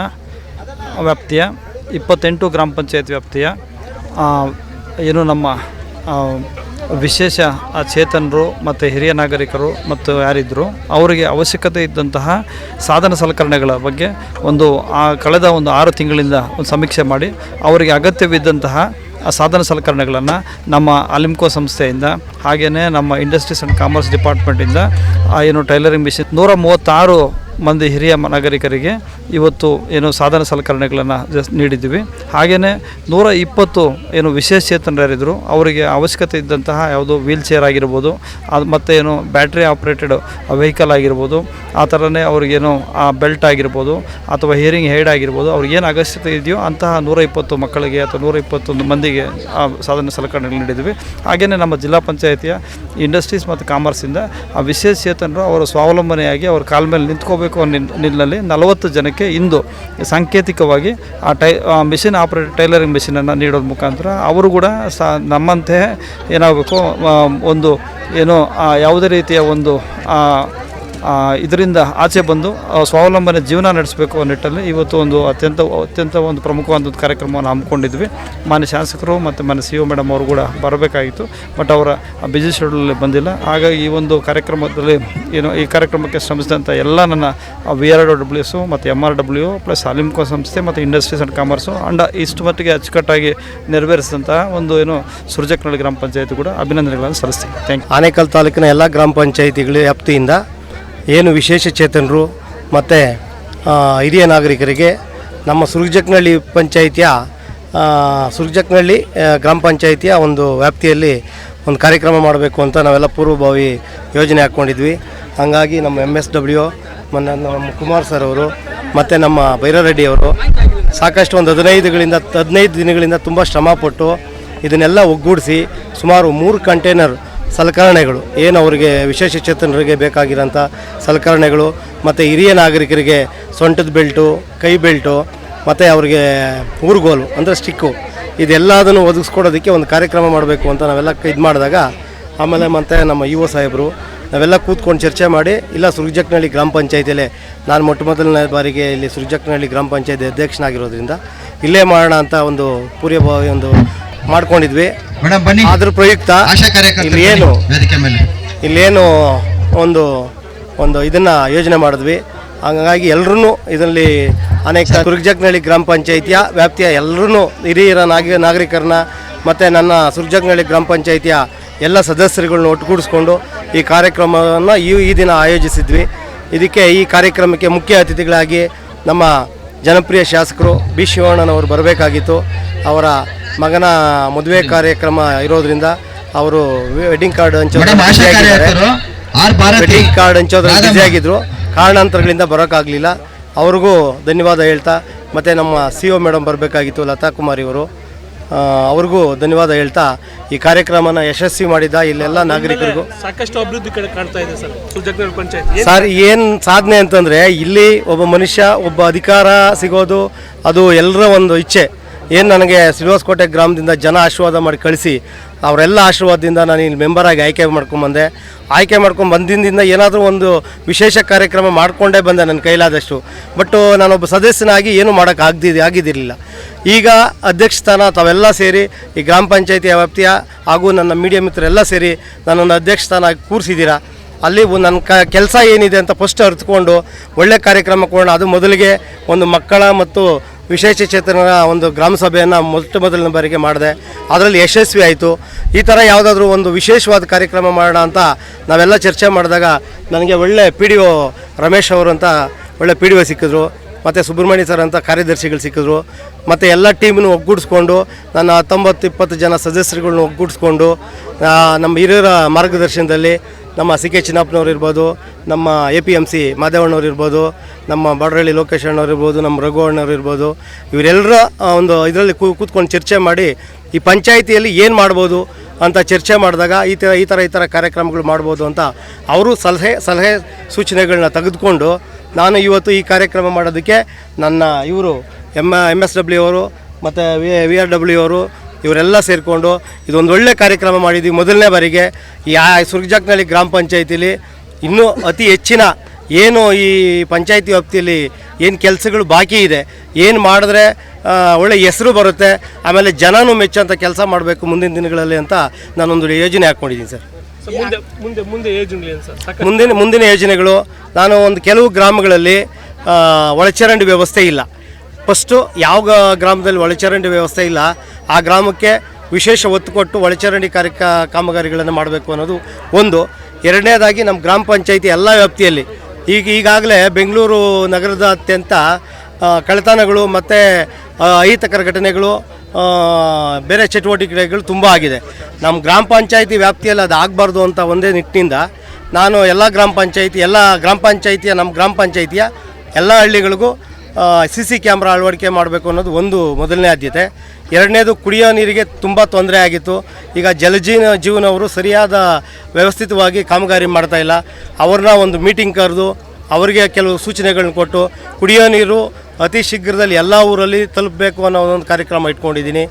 ವ್ಯಾಪ್ತಿಯ ಇಪ್ಪತ್ತೆಂಟು ಗ್ರಾಮ ಪಂಚಾಯತ್ ವ್ಯಾಪ್ತಿಯ ಏನು ನಮ್ಮ ವಿಶೇಷ ಚೇತನರು ಮತ್ತು ಹಿರಿಯ ನಾಗರಿಕರು ಮತ್ತು ಯಾರಿದ್ದರು ಅವರಿಗೆ ಅವಶ್ಯಕತೆ ಇದ್ದಂತಹ ಸಾಧನ ಸಲಕರಣೆಗಳ ಬಗ್ಗೆ ಒಂದು, ಆ, ಕಳೆದ ಒಂದು ಆರು ತಿಂಗಳಿಂದ ಒಂದು ಸಮೀಕ್ಷೆ ಮಾಡಿ, ಅವರಿಗೆ ಅಗತ್ಯವಿದ್ದಂತಹ ಸಾಧನ ಸಲಕರಣೆಗಳನ್ನು ನಮ್ಮ ಅಲಿಮ್ಕೋ ಸಂಸ್ಥೆಯಿಂದ ಹಾಗೆಯೇ ನಮ್ಮ ಇಂಡಸ್ಟ್ರೀಸ್ ಆ್ಯಂಡ್ ಕಾಮರ್ಸ್ ಡಿಪಾರ್ಟ್ಮೆಂಟಿಂದ ಏನು ಟೈಲರಿಂಗ್ ಮಿಷಿನ್, ನೂರ ಮೂವತ್ತಾರು ಮಂದಿ ಹಿರಿಯ ನಾಗರಿಕರಿಗೆ ಇವತ್ತು ಏನು ಸಾಧನ ಸಲಕರಣೆಗಳನ್ನು ಜಸ್ಟ್ ನೀಡಿದ್ದೀವಿ. ಹಾಗೆಯೇ ನೂರ ಇಪ್ಪತ್ತು ಏನು ವಿಶೇಷ ಚೇತನರಿದ್ದರು ಅವರಿಗೆ ಅವಶ್ಯಕತೆ ಇದ್ದಂತಹ ಯಾವುದು ವೀಲ್ ಚೇರ್ ಆಗಿರ್ಬೋದು, ಅದು ಮತ್ತು ಏನು ಬ್ಯಾಟ್ರಿ ಆಪ್ರೇಟೆಡ್ ವೆಹಿಕಲ್ ಆಗಿರ್ಬೋದು, ಆ ಥರನೇ ಅವ್ರಿಗೇನು ಆ ಬೆಲ್ಟ್ ಆಗಿರ್ಬೋದು, ಅಥವಾ ಹಿಯರಿಂಗ್ ಹೇಡ್ ಆಗಿರ್ಬೋದು, ಅವ್ರಿಗೆ ಏನು ಅಗತ್ಯತೆ ಇದೆಯೋ ಅಂತಹ ನೂರ ಇಪ್ಪತ್ತು ಮಕ್ಕಳಿಗೆ ಅಥವಾ ನೂರ ಇಪ್ಪತ್ತೊಂದು ಮಂದಿಗೆ ಆ ಸಾಧನ ಸಲಕರಣೆಗಳು ನೀಡಿದ್ವಿ. ಹಾಗೆಯೇ ನಮ್ಮ ಜಿಲ್ಲಾ ಪಂಚಾಯತಿಯ ಇಂಡಸ್ಟ್ರೀಸ್ ಮತ್ತು ಕಾಮರ್ಸಿಂದ ಆ ವಿಶೇಷ ಚೇತನರು ಅವರು ಸ್ವಾವಲಂಬನೆಯಾಗಿ ಅವ್ರ ಕಾಲ ಮೇಲೆ ನಿಂತ್ಕೋಬೇಕು ನಿಟ್ಟಿನಲ್ಲಿ ನಲವತ್ತು ಜನಕ್ಕೆ ಇಂದು ಸಾಂಕೇತಿಕವಾಗಿ ಆ ಟೈ ಮಿಷಿನ್ ಆಪ್ರೇಟರ್ ಟೈಲರಿಂಗ್ ಮಿಷಿನನ್ನು ನೀಡೋದ್ರ ಮುಖಾಂತರ ಅವರು ಕೂಡ ಸ, ನಮ್ಮಂತೆ ಏನಾಗಬೇಕು ಒಂದು, ಏನು ಯಾವುದೇ ರೀತಿಯ ಒಂದು ಇದರಿಂದ ಆಚೆ ಬಂದು ಸ್ವಾವಲಂಬನೆ ಜೀವನ ನಡೆಸಬೇಕು ಅನ್ನೋ ನಿಟ್ಟಲ್ಲಿ ಇವತ್ತು ಒಂದು ಅತ್ಯಂತ ಅತ್ಯಂತ ಒಂದು ಪ್ರಮುಖವಾದ ಕಾರ್ಯಕ್ರಮವನ್ನು ಹಮ್ಮಿಕೊಂಡಿದ್ವಿ. ಮಾನ್ಯ ಶಾಸಕರು ಮತ್ತು ಮಾನ್ಯ ಸಿ ಒ ಮೇಡಮ್ ಅವರು ಕೂಡ ಬರಬೇಕಾಗಿತ್ತು. ಬಟ್ ಅವರ ಬಿಸಿ ಶೆಡ್ಯೂಲಲ್ಲಿ ಬಂದಿಲ್ಲ. ಹಾಗಾಗಿ ಈ ಒಂದು ಕಾರ್ಯಕ್ರಮದಲ್ಲಿ ಏನು, ಈ ಕಾರ್ಯಕ್ರಮಕ್ಕೆ ಶ್ರಮಿಸಿದಂಥ ಎಲ್ಲ ನನ್ನ ವಿ ಆರ್ ಡಬ್ಲ್ಯೂ ಎಸ್ಸು ಮತ್ತು M R W plus Alimco ಸಂಸ್ಥೆ ಮತ್ತು ಇಂಡಸ್ಟ್ರೀಸ್ ಆ್ಯಂಡ್ ಕಾಮರ್ಸು ಅಂಡ್ ಇಷ್ಟು ಮಟ್ಟಿಗೆ ಅಚ್ಚುಕಟ್ಟಾಗಿ ನೆರವೇರಿಸಿದಂತಹ ಒಂದು ಏನು ಸುರ್ಜಕ್ನಳ್ಳಿ ಗ್ರಾಮ ಪಂಚಾಯತಿ ಕೂಡ ಅಭಿನಂದನೆಗಳನ್ನು ಸಲ್ಲಿಸ್ತೀನಿ. ಥ್ಯಾಂಕ್ ಯು ಆನೇಕಲ್ ತಾಲೂಕಿನ ಎಲ್ಲ ಗ್ರಾಮ ಪಂಚಾಯಿತಿಗಳ ವ್ಯಾಪ್ತಿಯಿಂದ ಏನು ವಿಶೇಷ ಚೇತನರು ಮತ್ತು ಹಿರಿಯ ನಾಗರಿಕರಿಗೆ ನಮ್ಮ ಸುರ್ಜಕ್ನಹಳ್ಳಿ ಪಂಚಾಯಿತಿಯ ಸುರ್ಜಕ್ನಹಳ್ಳಿ ಗ್ರಾಮ ಪಂಚಾಯಿತಿಯ ಒಂದು ವ್ಯಾಪ್ತಿಯಲ್ಲಿ ಒಂದು ಕಾರ್ಯಕ್ರಮ ಮಾಡಬೇಕು ಅಂತ ನಾವೆಲ್ಲ ಪೂರ್ವಭಾವಿ ಯೋಜನೆ ಹಾಕ್ಕೊಂಡಿದ್ವಿ. ಹಾಗಾಗಿ ನಮ್ಮ ಎಂ ಎಸ್ ಡಬ್ಲ್ಯೂ ನಮ್ಮ ಕುಮಾರ್ ಸರ್ ಅವರು ಮತ್ತು ನಮ್ಮ ಭೈರರೆಡ್ಡಿ ಅವರು ಸಾಕಷ್ಟು ಒಂದು ಹದಿನೈದುಗಳಿಂದ ಹದಿನೈದು ದಿನಗಳಿಂದ ತುಂಬ ಶ್ರಮಪಟ್ಟು ಇದನ್ನೆಲ್ಲ ಒಗ್ಗೂಡಿಸಿ ಸುಮಾರು ಮೂರು ಕಂಟೈನರ್ ಸಲಕರಣೆಗಳು, ಏನು ಅವರಿಗೆ ವಿಶೇಷ ಚೇತನರಿಗೆ ಬೇಕಾಗಿರೋಂಥ ಸಲಕರಣೆಗಳು, ಮತ್ತು ಹಿರಿಯ ನಾಗರಿಕರಿಗೆ ಸೊಂಟದ ಬೆಲ್ಟು, ಕೈ ಬೆಲ್ಟು, ಮತ್ತು ಅವ್ರಿಗೆ ಊರುಗೋಲು, ಅಂದರೆ ಸ್ಟಿಕ್ಕು, ಇದೆಲ್ಲದನ್ನು ಒದಗಿಸ್ಕೊಡೋದಕ್ಕೆ ಒಂದು ಕಾರ್ಯಕ್ರಮ ಮಾಡಬೇಕು ಅಂತ ನಾವೆಲ್ಲ ಇದು ಮಾಡಿದಾಗ, ಆಮೇಲೆ ಮತ್ತು ನಮ್ಮ ಒ ಸಾಹೇಬರು, ನಾವೆಲ್ಲ ಕೂತ್ಕೊಂಡು ಚರ್ಚೆ ಮಾಡಿ, ಇಲ್ಲ ಸುರ್ಜಕ್ನಹಳ್ಳಿ ಗ್ರಾಮ ಪಂಚಾಯತಿಯಲ್ಲೇ, ನಾನು ಮೊಟ್ಟ ಮೊದಲನೇ ಬಾರಿಗೆ ಇಲ್ಲಿ ಸುರ್ಜಕ್ನಹಳ್ಳಿ ಗ್ರಾಮ ಪಂಚಾಯತಿ ಅಧ್ಯಕ್ಷನಾಗಿರೋದ್ರಿಂದ, ಇಲ್ಲೇ ಮಾಡೋಣ ಅಂತ ಒಂದು ಪೂರ್ವಭಾವಿ ಒಂದು ಮಾಡ್ಕೊಂಡಿದ್ವಿ. ಮೇಡಮ್ ಬನ್ನಿ. ಅದ್ರ ಪ್ರಯುಕ್ತ. ಆಶಾ ಕಾರ್ಯಕರ್ತರು ಏನು ವೇದಿಕೆ ಮೇಲೆ. ಇಲ್ಲೇನು ಒಂದು ಒಂದು ಇದನ್ನು ಯೋಜನೆ ಮಾಡಿದ್ವಿ. ಹಾಗಾಗಿ ಎಲ್ಲರೂ ಇದರಲ್ಲಿ ಅನೇಕ ಸುರ್ಜಕ್ನಹಳ್ಳಿ ಗ್ರಾಮ ಪಂಚಾಯಿತಿಯ ವ್ಯಾಪ್ತಿಯ ಎಲ್ಲರೂ ಹಿರಿಯರ ನಾಗ ನಾಗರಿಕರನ್ನ ಮತ್ತು ನನ್ನ ಸುರ್ಜಕ್ನಹಳ್ಳಿ ಗ್ರಾಮ ಪಂಚಾಯಿತಿಯ ಎಲ್ಲ ಸದಸ್ಯರುಗಳನ್ನ ಒಟ್ಟುಗೂಡಿಸ್ಕೊಂಡು ಈ ಕಾರ್ಯಕ್ರಮವನ್ನು ಈ ಈ ದಿನ ಆಯೋಜಿಸಿದ್ವಿ. ಇದಕ್ಕೆ ಈ ಕಾರ್ಯಕ್ರಮಕ್ಕೆ ಮುಖ್ಯ ಅತಿಥಿಗಳಾಗಿ ನಮ್ಮ ಜನಪ್ರಿಯ ಶಾಸಕರು ಬಿ ಶಿವಣ್ಣನವರು ಬರಬೇಕಾಗಿತ್ತು. ಅವರ ಮಗನ ಮದುವೆ ಕಾರ್ಯಕ್ರಮ ಇರೋದ್ರಿಂದ ಅವರು wedding card Bharathi wedding card ಹಂಚೋದ್ರಲ್ಲಿ Radhamma. Busy ಆಗಿದ್ರು ಕಾರಣಾಂತರಗಳಿಂದ ಬರೋಕ್ಕಾಗಲಿಲ್ಲ. ಅವ್ರಿಗೂ ಧನ್ಯವಾದ ಹೇಳ್ತಾ ಮತ್ತು ನಮ್ಮ ಸಿ ಒ ಮೇಡಮ್ ಬರಬೇಕಾಗಿತ್ತು ಲತಾ ಕುಮಾರಿ ಅವರು. ಅವ್ರಿಗೂ ಧನ್ಯವಾದ ಹೇಳ್ತಾ ಈ ಕಾರ್ಯಕ್ರಮನ ಯಶಸ್ವಿ ಮಾಡಿದ ಇಲ್ಲೆಲ್ಲ ನಾಗರಿಕರಿಗೂ. ಸಾಕಷ್ಟು ಅಭಿವೃದ್ಧಿ ಕಡೆ ಕಾಣ್ತಾ ಇದೆ ಸರ್ ಪಂಚಾಯತ್. ಸರ್ ಏನು ಸಾಧನೆ ಅಂತಂದರೆ ಇಲ್ಲಿ ಒಬ್ಬ ಮನುಷ್ಯ ಒಬ್ಬ ಅಧಿಕಾರ ಸಿಗೋದು ಅದು ಎಲ್ಲರ ಒಂದು ಇಚ್ಛೆ. ಏನು ನನಗೆ ಶ್ರೀನಿವಾಸಕೋಟೆ ಗ್ರಾಮದಿಂದ ಜನ ಆಶೀರ್ವಾದ ಮಾಡಿ ಕಳಿಸಿ, ಅವರೆಲ್ಲ ಆಶೀರ್ವಾದದಿಂದ ನಾನು ಇಲ್ಲಿ ಮೆಂಬರಾಗಿ ಆಯ್ಕೆ ಮಾಡ್ಕೊಂಬಂದೆ ಆಯ್ಕೆ ಮಾಡ್ಕೊಂಡು ಬಂದಿಂದ ಏನಾದರೂ ಒಂದು ವಿಶೇಷ ಕಾರ್ಯಕ್ರಮ ಮಾಡಿಕೊಂಡೇ ಬಂದೆ ನನ್ನ ಕೈಲಾದಷ್ಟು. ಬಟ್ ನಾನೊಬ್ಬ ಸದಸ್ಯನಾಗಿ ಏನು ಆಗದಿದೆ ಆಗಿದ್ದಿರಲಿಲ್ಲ ಈಗ ಅಧ್ಯಕ್ಷ ಸ್ಥಾನ ತಾವೆಲ್ಲ ಸೇರಿ, ಈ ಗ್ರಾಮ ಪಂಚಾಯಿತಿ ವ್ಯಾಪ್ತಿಯ ಹಾಗೂ ನನ್ನ ಮೀಡಿಯಾ ಮಿತ್ರರೆಲ್ಲ ಸೇರಿ ನನ್ನನ್ನು ಅಧ್ಯಕ್ಷ ಸ್ಥಾನ ಕೂರಿಸಿದ್ದೀರಾ ಅಲ್ಲಿ ನನ್ನ ಕ ಕೆಲಸ ಏನಿದೆ ಅಂತ ಫಸ್ಟ್ ಅರ್ಥಕೊಂಡು ಒಳ್ಳೆ ಕಾರ್ಯಕ್ರಮ ಕೊಡೋಣ. ಅದು ಮೊದಲಿಗೆ ಒಂದು ಮಕ್ಕಳ ಮತ್ತು ವಿಶೇಷ ಚೇತನರ ಒಂದು ಗ್ರಾಮ ಸಭೆಯನ್ನು ಮೊಟ್ಟ ಮೊದಲನೇ ಬಾರಿಗೆ ಮಾಡಿದೆ. ಅದರಲ್ಲಿ ಯಶಸ್ವಿ ಆಯಿತು. ಈ ಥರ ಯಾವುದಾದ್ರೂ ಒಂದು ವಿಶೇಷವಾದ ಕಾರ್ಯಕ್ರಮ ಮಾಡೋಣ ಅಂತ ನಾವೆಲ್ಲ ಚರ್ಚೆ ಮಾಡಿದಾಗ ನನಗೆ ಒಳ್ಳೆ ಪಿ ಡಿ ಒ ರಮೇಶ್ ಅವರು ಅಂತ ಒಳ್ಳೆ ಪಿ ಡಿ ಒ ಸಿಕ್ಕಿದ್ರು. ಮತ್ತು ಸುಬ್ರಹ್ಮಣ್ಯ ಸರ್ ಅಂತ ಕಾರ್ಯದರ್ಶಿಗಳು ಸಿಕ್ಕಿದ್ರು. ಮತ್ತು ಎಲ್ಲ ಟೀಮನ್ನು ಒಗ್ಗೂಡಿಸ್ಕೊಂಡು, ನನ್ನ ಹತ್ತೊಂಬತ್ತು ಇಪ್ಪತ್ತು ಜನ ಸದಸ್ಯರುಗಳನ್ನ ಒಗ್ಗೂಡಿಸ್ಕೊಂಡು ನಮ್ಮ ಹಿರಿಯರ ಮಾರ್ಗದರ್ಶನದಲ್ಲಿ ನಮ್ಮ ಸಿ ಕೆ ಚಿನ್ನಪ್ಪನವ್ರು ಇರ್ಬೋದು, ನಮ್ಮ ಎ ಪಿ ಎಂ ಸಿ ಮಾದೇವಣ್ಣವ್ರು ಇರ್ಬೋದು, ನಮ್ಮ ಬಾಡ್ರಳ್ಳಿ ಲೋಕೇಶ್ ಅಣ್ಣವ್ರು ಇರ್ಬೋದು, ನಮ್ಮ ರಘು ಅಣ್ಣವ್ರು ಇರ್ಬೋದು, ಇವರೆಲ್ಲರ ಒಂದು ಇದರಲ್ಲಿ ಕೂತ್ಕೊಂಡು ಚರ್ಚೆ ಮಾಡಿ ಈ ಪಂಚಾಯಿತಿಯಲ್ಲಿ ಏನು ಮಾಡ್ಬೋದು ಅಂತ ಚರ್ಚೆ ಮಾಡಿದಾಗ ಈ ಥರ ಈ ಥರ ಈ ಥರ ಕಾರ್ಯಕ್ರಮಗಳು ಮಾಡ್ಬೋದು ಅಂತ ಅವರು ಸಲಹೆ ಸಲಹೆ ಸೂಚನೆಗಳನ್ನ ತೆಗೆದುಕೊಂಡು ನಾನು ಇವತ್ತು ಈ ಕಾರ್ಯಕ್ರಮ ಮಾಡೋದಕ್ಕೆ ನನ್ನ ಇವರು ಎಂ ಎಂ ಎಸ್ ಡಬ್ಲ್ಯೂ ಅವರು, ಮತ್ತು ವಿ ವಿ ಆರ್ ಡಬ್ಲ್ಯೂ ಅವರು ಇವರೆಲ್ಲ ಸೇರಿಕೊಂಡು ಇದೊಂದು ಒಳ್ಳೆ ಕಾರ್ಯಕ್ರಮ ಮಾಡಿದ್ದೀವಿ ಮೊದಲನೇ ಬಾರಿಗೆ. ಯಾ ಸುರ್ಜಾಕ್ನಳ್ಳಿ ಗ್ರಾಮ ಪಂಚಾಯತಿಲಿ ಇನ್ನೂ ಅತಿ ಹೆಚ್ಚಿನ ಏನು ಈ ಪಂಚಾಯತಿ ವ್ಯಾಪ್ತಿಯಲ್ಲಿ ಏನು ಕೆಲಸಗಳು ಬಾಕಿ ಇದೆ ಏನು ಮಾಡಿದ್ರೆ ಒಳ್ಳೆ ಹೆಸರು ಬರುತ್ತೆ ಆಮೇಲೆ ಜನನೂ ಮೆಚ್ಚುವಂಥ ಕೆಲಸ ಮಾಡಬೇಕು ಮುಂದಿನ ದಿನಗಳಲ್ಲಿ ಅಂತ ನಾನೊಂದು ಯೋಜನೆ ಹಾಕ್ಕೊಂಡಿದ್ದೀನಿ ಸರ್. ಮುಂದಿನ ಮುಂದಿನ ಯೋಜನೆಗಳು ನಾನು ಒಂದು ಕೆಲವು ಗ್ರಾಮಗಳಲ್ಲಿ ಒಳಚರಂಡಿ ವ್ಯವಸ್ಥೆ ಇಲ್ಲ. ಫಸ್ಟು ಯಾವ ಗ್ರಾಮದಲ್ಲಿ ಒಳಚರಂಡಿ ವ್ಯವಸ್ಥೆ ಇಲ್ಲ, ಆ ಗ್ರಾಮಕ್ಕೆ ವಿಶೇಷ ಒತ್ತು ಕೊಟ್ಟು ಒಳಚರಂಡಿ ಕಾರ್ಯ ಕಾಮಗಾರಿಗಳನ್ನು ಮಾಡಬೇಕು ಅನ್ನೋದು ಒಂದು. ಎರಡನೇದಾಗಿ ನಮ್ಮ ಗ್ರಾಮ ಪಂಚಾಯಿತಿ ಎಲ್ಲ ವ್ಯಾಪ್ತಿಯಲ್ಲಿ, ಈಗ ಈಗಾಗಲೇ ಬೆಂಗಳೂರು ನಗರದಾದ್ಯಂತ ಅತ್ಯಂತ ಕಳ್ಳತನಗಳು ಮತ್ತು ಅಹಿತಕರ ಘಟನೆಗಳು ಬೇರೆ ಚಟುವಟಿಕೆಗಳು ತುಂಬ ಆಗಿದೆ. ನಮ್ಮ ಗ್ರಾಮ ಪಂಚಾಯಿತಿ ವ್ಯಾಪ್ತಿಯಲ್ಲಿ ಅದು ಆಗಬಾರ್ದು ಅಂತ ಒಂದೇ ನಿಟ್ಟಿನಿಂದ ನಾನು ಎಲ್ಲ ಗ್ರಾಮ ಪಂಚಾಯಿತಿ, ಎಲ್ಲ ಗ್ರಾಮ ಪಂಚಾಯಿತಿಯ, ನಮ್ಮ ಗ್ರಾಮ ಪಂಚಾಯಿತಿಯ ಎಲ್ಲ ಹಳ್ಳಿಗಳಿಗೂ ಸಿ ಸಿ ಕ್ಯಾಮ್ರಾ ಅಳವಡಿಕೆ ಮಾಡಬೇಕು ಅನ್ನೋದು ಒಂದು ಮೊದಲನೇ ಆದ್ಯತೆ. ಎರಡನೇದು ಕುಡಿಯೋ ನೀರಿಗೆ ತುಂಬ ತೊಂದರೆ ಆಗಿತ್ತು. ಈಗ ಜಲಜೀವ ಜೀವನವರು ಸರಿಯಾದ ವ್ಯವಸ್ಥಿತವಾಗಿ ಕಾಮಗಾರಿ ಮಾಡ್ತಾ ಇಲ್ಲ. ಅವ್ರನ್ನ ಒಂದು ಮೀಟಿಂಗ್ ಕರೆದು ಅವರಿಗೆ ಕೆಲವು ಸೂಚನೆಗಳನ್ನ ಕೊಟ್ಟು ಕುಡಿಯೋ ನೀರು ಅತಿ ಶೀಘ್ರದಲ್ಲಿ ಎಲ್ಲ ಊರಲ್ಲಿ ತಲುಪಬೇಕು ಅನ್ನೋ ಒಂದು ಕಾರ್ಯಕ್ರಮ ಇಟ್ಕೊಂಡಿದ್ದೀನಿ.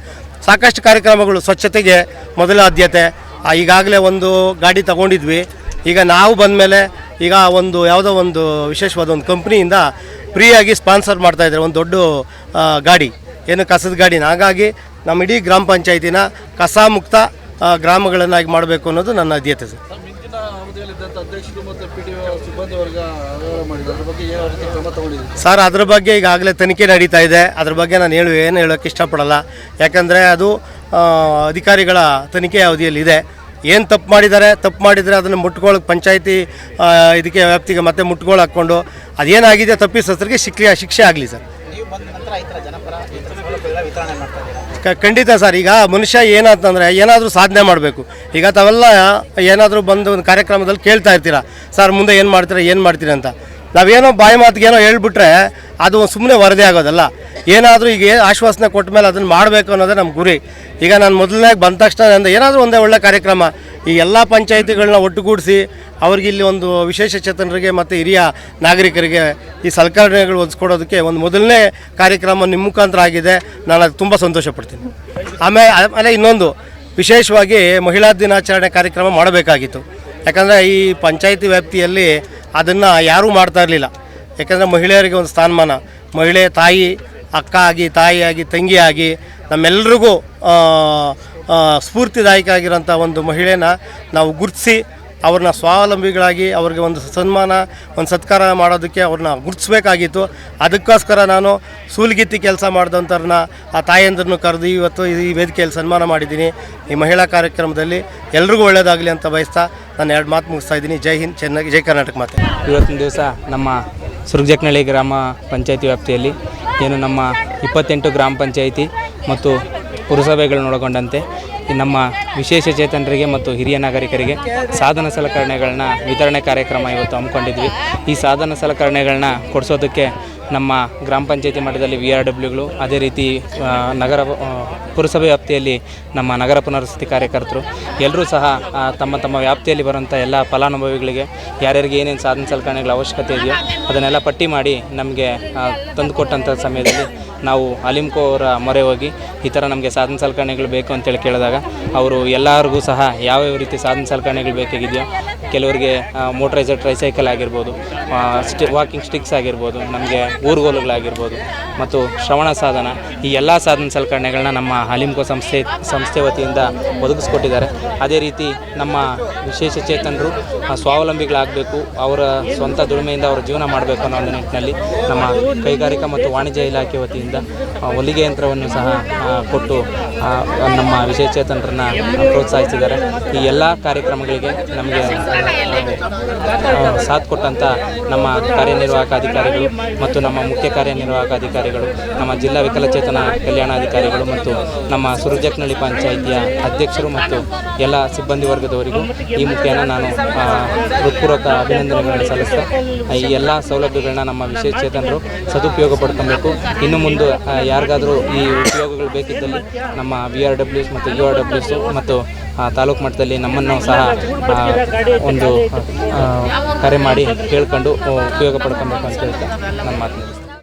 ಸಾಕಷ್ಟು ಕಾರ್ಯಕ್ರಮಗಳು ಸ್ವಚ್ಛತೆಗೆ ಮೊದಲ ಆದ್ಯತೆ. ಈಗಾಗಲೇ ಒಂದು ಗಾಡಿ ತಗೊಂಡಿದ್ವಿ. ಈಗ ನಾವು ಬಂದಮೇಲೆ ಈಗ ಒಂದು ಯಾವುದೋ ಒಂದು ವಿಶೇಷವಾದ ಒಂದು ಕಂಪ್ನಿಯಿಂದ ಫ್ರೀಯಾಗಿ ಸ್ಪಾನ್ಸರ್ ಮಾಡ್ತಾ ಇದ್ದಾರೆ ಒಂದು ದೊಡ್ಡ ಗಾಡಿ. ಏನು ಕಸದ ಗಾಡಿನ? ಹಾಗಾಗಿ ನಮ್ಮ ಇಡೀ ಗ್ರಾಮ ಪಂಚಾಯತಿನ ಕಸ ಮುಕ್ತ ಗ್ರಾಮಗಳನ್ನಾಗಿ ಮಾಡಬೇಕು ಅನ್ನೋದು ನನ್ನ ಆದ್ಯತೆ ಸರ್. ಸರ್ ಅದ್ರ ಬಗ್ಗೆ ಈಗಾಗಲೇ ತನಿಖೆ ನಡೀತಾ ಇದೆ. ಅದ್ರ ಬಗ್ಗೆ ನಾನು ಹೇಳು ಏನು ಹೇಳೋಕ್ಕೆ ಇಷ್ಟಪಡಲ್ಲ. ಯಾಕಂದರೆ ಅದು ಅಧಿಕಾರಿಗಳ ತನಿಖೆ ಅವಧಿಯಲ್ಲಿದೆ. ಏನು ತಪ್ಪು ಮಾಡಿದ್ದಾರೆ ತಪ್ಪು ಮಾಡಿದರೆ ಅದನ್ನು ಮುಟ್ಕೊಳ್ಳೋಕೆ ಪಂಚಾಯಿತಿ ಇದಕ್ಕೆ ವ್ಯಾಪ್ತಿಗೆ ಮತ್ತೆ ಮುಟ್ಕೊಳ್ಳೋ ಹಾಕ್ಕೊಂಡು ಅದೇನಾಗಿದೆ ತಪ್ಪಿಸೋದ್ರಿಗೆ ಶಿಕ್ಷೆ ಶಿಕ್ಷೆ ಆಗಲಿ ಸರ್. ಖಂಡಿತ ಸರ್ ಈಗ ಮನುಷ್ಯ ಏನಂತಂದರೆ ಏನಾದರೂ ಸಾಧನೆ ಮಾಡಬೇಕು. ಈಗ ತಾವೆಲ್ಲ ಏನಾದರೂ ಬಂದು ಒಂದು ಕಾರ್ಯಕ್ರಮದಲ್ಲಿ ಕೇಳ್ತಾ ಇರ್ತೀರಾ ಸರ್ ಮುಂದೆ ಏನು ಮಾಡ್ತೀರಾ ಏನು ಮಾಡ್ತೀರಾ ಅಂತ. ನಾವೇನೋ ಬಾಯಿ ಮಾತಿಗೆ ಏನೋ ಹೇಳ್ಬಿಟ್ರೆ ಅದು ಸುಮ್ಮನೆ ವರದಿ ಆಗೋದಲ್ಲ. ಏನಾದರೂ ಈಗ ಆಶ್ವಾಸನೆ ಕೊಟ್ಟ ಮೇಲೆ ಅದನ್ನು ಮಾಡಬೇಕು ಅನ್ನೋದೇ ನಮ್ಮ ಗುರಿ. ಈಗ ನಾನು ಮೊದಲನೇ ಬಂದ ತಕ್ಷಣ ನಂದು ಏನಾದರೂ ಒಂದೇ ಒಳ್ಳೆ ಕಾರ್ಯಕ್ರಮ. ಈ ಎಲ್ಲ ಪಂಚಾಯಿತಿಗಳನ್ನ ಒಟ್ಟುಗೂಡಿಸಿ ಅವ್ರಿಗೆ ಇಲ್ಲಿ ಒಂದು ವಿಶೇಷ ಚೇತನರಿಗೆ ಮತ್ತು ಹಿರಿಯ ನಾಗರಿಕರಿಗೆ ಈ ಸಲಕರಣೆಗಳು ಒದಗಿಸ್ಕೊಡೋದಕ್ಕೆ ಒಂದು ಮೊದಲನೇ ಕಾರ್ಯಕ್ರಮ ನಿಮ್ಮ ಮುಖಾಂತರ ಆಗಿದೆ. ನಾನು ಅದು ತುಂಬ ಸಂತೋಷ ಪಡ್ತೀನಿ. ಆಮೇಲೆ ಆಮೇಲೆ ಇನ್ನೊಂದು, ವಿಶೇಷವಾಗಿ ಮಹಿಳಾ ದಿನಾಚರಣೆ ಕಾರ್ಯಕ್ರಮ ಮಾಡಬೇಕಾಗಿತ್ತು. ಯಾಕಂದರೆ ಈ ಪಂಚಾಯಿತಿ ವ್ಯಾಪ್ತಿಯಲ್ಲಿ ಅದನ್ನು ಯಾರೂ ಮಾಡ್ತಾ ಇರಲಿಲ್ಲ. ಯಾಕಂದರೆ ಮಹಿಳೆಯರಿಗೆ ಒಂದು ಸ್ಥಾನಮಾನ, ಮಹಿಳೆ ತಾಯಿ, ಅಕ್ಕ ಆಗಿ ತಾಯಿಯಾಗಿ ತಂಗಿಯಾಗಿ ನಮ್ಮೆಲ್ರಿಗೂ ಸ್ಫೂರ್ತಿದಾಯಕ ಆಗಿರೋಂಥ ಒಂದು ಮಹಿಳೆನ ನಾವು ಗುರುತಿಸಿ ಅವ್ರನ್ನ ಸ್ವಾವಲಂಬಿಗಳಾಗಿ ಅವ್ರಿಗೆ ಒಂದು ಸನ್ಮಾನ, ಒಂದು ಸತ್ಕಾರ ಮಾಡೋದಕ್ಕೆ ಅವ್ರನ್ನ ಗುರ್ತಿಸ್ಬೇಕಾಗಿತ್ತು. ಅದಕ್ಕೋಸ್ಕರ ನಾನು ಸೂಲ್ಗಿತ್ತಿ ಕೆಲಸ ಮಾಡಿದಂಥವ್ರನ್ನ, ಆ ತಾಯಂದ್ರನ್ನು ಕರೆದು ಇವತ್ತು ಈ ವೇದಿಕೆಯಲ್ಲಿ ಸನ್ಮಾನ ಮಾಡಿದ್ದೀನಿ. ಈ ಮಹಿಳಾ ಕಾರ್ಯಕ್ರಮದಲ್ಲಿ ಎಲ್ರಿಗೂ ಒಳ್ಳೆಯದಾಗಲಿ ಅಂತ ಬಯಸ್ತಾ ನಾನು ಎರಡು ಮಾತು ಮುಗಿಸ್ತಾ ಇದ್ದೀನಿ. ಜೈ ಹಿಂದ್, ಚೆನ್ನಾಗಿ, ಜೈ ಕರ್ನಾಟಕ ಮಾತೆ. ಇವತ್ತಿನ ದಿವಸ ನಮ್ಮ ಸುರ್ಜಕ್ನಳ್ಳಿ ಗ್ರಾಮ ಪಂಚಾಯತಿ ವ್ಯಾಪ್ತಿಯಲ್ಲಿ ಏನು ನಮ್ಮ ಇಪ್ಪತ್ತೆಂಟು ಗ್ರಾಮ ಪಂಚಾಯಿತಿ ಮತ್ತು ಪುರಸಭೆಗಳನ್ನೊಳಗೊಂಡಂತೆ ನಮ್ಮ ವಿಶೇಷ ಚೇತನರಿಗೆ ಮತ್ತು ಹಿರಿಯ ನಾಗರಿಕರಿಗೆ ಸಾಧನ ಸಲಕರಣೆಗಳನ್ನ ವಿತರಣೆ ಕಾರ್ಯಕ್ರಮ ಇವತ್ತು ಹಮ್ಮಿಕೊಂಡಿದ್ವಿ. ಈ ಸಾಧನ ಸಲಕರಣೆಗಳನ್ನ ಕೊಡಿಸೋದಕ್ಕೆ ನಮ್ಮ ಗ್ರಾಮ ಪಂಚಾಯತಿ ಮಟ್ಟದಲ್ಲಿ ವಿ ಆರ್ ಡಬ್ಲ್ಯೂಗಳು ಅದೇ ರೀತಿ ನಗರ ಪುರಸಭೆ ವ್ಯಾಪ್ತಿಯಲ್ಲಿ ನಮ್ಮ ನಗರ ಪುನರ್ವಸತಿ ಕಾರ್ಯಕರ್ತರು ಎಲ್ಲರೂ ಸಹ ತಮ್ಮ ತಮ್ಮ ವ್ಯಾಪ್ತಿಯಲ್ಲಿ ಬರುವಂಥ ಎಲ್ಲ ಫಲಾನುಭವಿಗಳಿಗೆ, ಯಾರ್ಯಾರಿಗೆ ಏನೇನು ಸಾಧನ ಸಲಕರಣೆಗಳ ಅವಶ್ಯಕತೆ ಇದೆಯೋ ಅದನ್ನೆಲ್ಲ ಪಟ್ಟಿ ಮಾಡಿ ನಮಗೆ ತಂದುಕೊಟ್ಟಂಥ ಸಮಯದಲ್ಲಿ ನಾವು ಅಲಿಮ್ಕೋ ಅವರ ಮೊರೆ ಹೋಗಿ ಈ ಥರ ನಮಗೆ ಸಾಧನ ಸಲಕರಣೆಗಳು ಬೇಕು ಅಂತೇಳಿ ಕೇಳಿದಾಗ ಅವರು ಎಲ್ಲರಿಗೂ ಸಹ ಯಾವ್ಯಾವ ರೀತಿ ಸಾಧನ ಸಲಕರಣೆಗಳು ಬೇಕಾಗಿದೆಯೋ ಕೆಲವರಿಗೆ ಮೋಟ್ರೈಸರ್ ಟ್ರೈಸೈಕಲ್ ಆಗಿರ್ಬೋದು ಸ್ಟಿ ವಾಕಿಂಗ್ ಸ್ಟಿಕ್ಸ್ ಆಗಿರ್ಬೋದು, ನಮಗೆ ಊರುಗೋಲುಗಳಾಗಿರ್ಬೋದು ಮತ್ತು ಶ್ರವಣ ಸಾಧನ ಈ ಎಲ್ಲ ಸಾಧನ ಸಲಕರಣೆಗಳನ್ನ ನಮ್ಮ ಅಲಿಮ್ಕೋ ಸಂಸ್ಥೆ ಸಂಸ್ಥೆ ವತಿಯಿಂದ ಒದಗಿಸ್ಕೊಟ್ಟಿದ್ದಾರೆ. ಅದೇ ರೀತಿ ನಮ್ಮ ವಿಶೇಷ ಚೇತನರು ಸ್ವಾವಲಂಬಿಗಳಾಗಬೇಕು, ಅವರ ಸ್ವಂತ ದುಡಿಮೆಯಿಂದ ಅವರ ಜೀವನ ಮಾಡಬೇಕು ಅನ್ನೋ ಒಂದು ನಿಟ್ಟಿನಲ್ಲಿ ನಮ್ಮ ಕೈಗಾರಿಕಾ ಮತ್ತು ವಾಣಿಜ್ಯ ಇಲಾಖೆ ವತಿಯಿಂದ ಆ, ಹೊಲಿಗೆ ಯಂತ್ರವನ್ನು ಸಹ ಕೊಟ್ಟು ನಮ್ಮ ವಿಶೇಷಚೇತನರನ್ನು ಪ್ರೋತ್ಸಾಹಿಸಿದ್ದಾರೆ. ಈ ಎಲ್ಲ ಕಾರ್ಯಕ್ರಮಗಳಿಗೆ ನಮಗೆ ಸಾಥ್ ಕೊಟ್ಟಂಥ ನಮ್ಮ ಕಾರ್ಯನಿರ್ವಾಹಕ ಅಧಿಕಾರಿಗಳು ಮತ್ತು ನಮ್ಮ ಮುಖ್ಯ ಕಾರ್ಯನಿರ್ವಾಹಕ ಅಧಿಕಾರಿಗಳು ನಮ್ಮ ಜಿಲ್ಲಾ ವಿಕಲಚೇತನ ಕಲ್ಯಾಣಾಧಿಕಾರಿಗಳು ಮತ್ತು ನಮ್ಮ ಸುರಜಕ್ನಳ್ಳಿ ಪಂಚಾಯಿತಿಯ ಅಧ್ಯಕ್ಷರು ಮತ್ತು ಎಲ್ಲ ಸಿಬ್ಬಂದಿ ವರ್ಗದವರಿಗೂ ಈ ಮುಖ್ಯನ ನಾನು ಹೃತ್ಪೂರ್ವಕ ಅಭಿನಂದನೆಗಳನ್ನು ಸಲ್ಲಿಸ್ತಾ ಈ ಎಲ್ಲ ಸೌಲಭ್ಯಗಳನ್ನ ನಮ್ಮ ವಿಶೇಷಚೇತನರು ಸದುಪಯೋಗ ಪಡ್ಕೊಬೇಕು. ಇನ್ನು ಮುಂದೆ ಆ, ಯಾರಿಗಾದರೂ ಈ ಉಪಯೋಗಗಳು ಬೇಕಿದ್ದಲ್ಲಿ ನಮ್ಮ ವಿ ಆರ್ ಡಬ್ಲ್ಯೂಸ್ ಮತ್ತು ಯು ಆರ್ ಡಬ್ಲ್ಯೂಸ್ ಮತ್ತು ತಾಲೂಕು ಮಟ್ಟದಲ್ಲಿ ನಮ್ಮನ್ನು ಸಹ ಒಂದು ಕರೆ ಮಾಡಿ ಕೇಳ್ಕೊಂಡು ಉಪಯೋಗ ಪಡ್ಕೊಬೇಕು ಅಂತ ಹೇಳ್ತಾ ನಮ್ಮ ಮಾತು ಮುಗಿಸ್ತೀನಿ.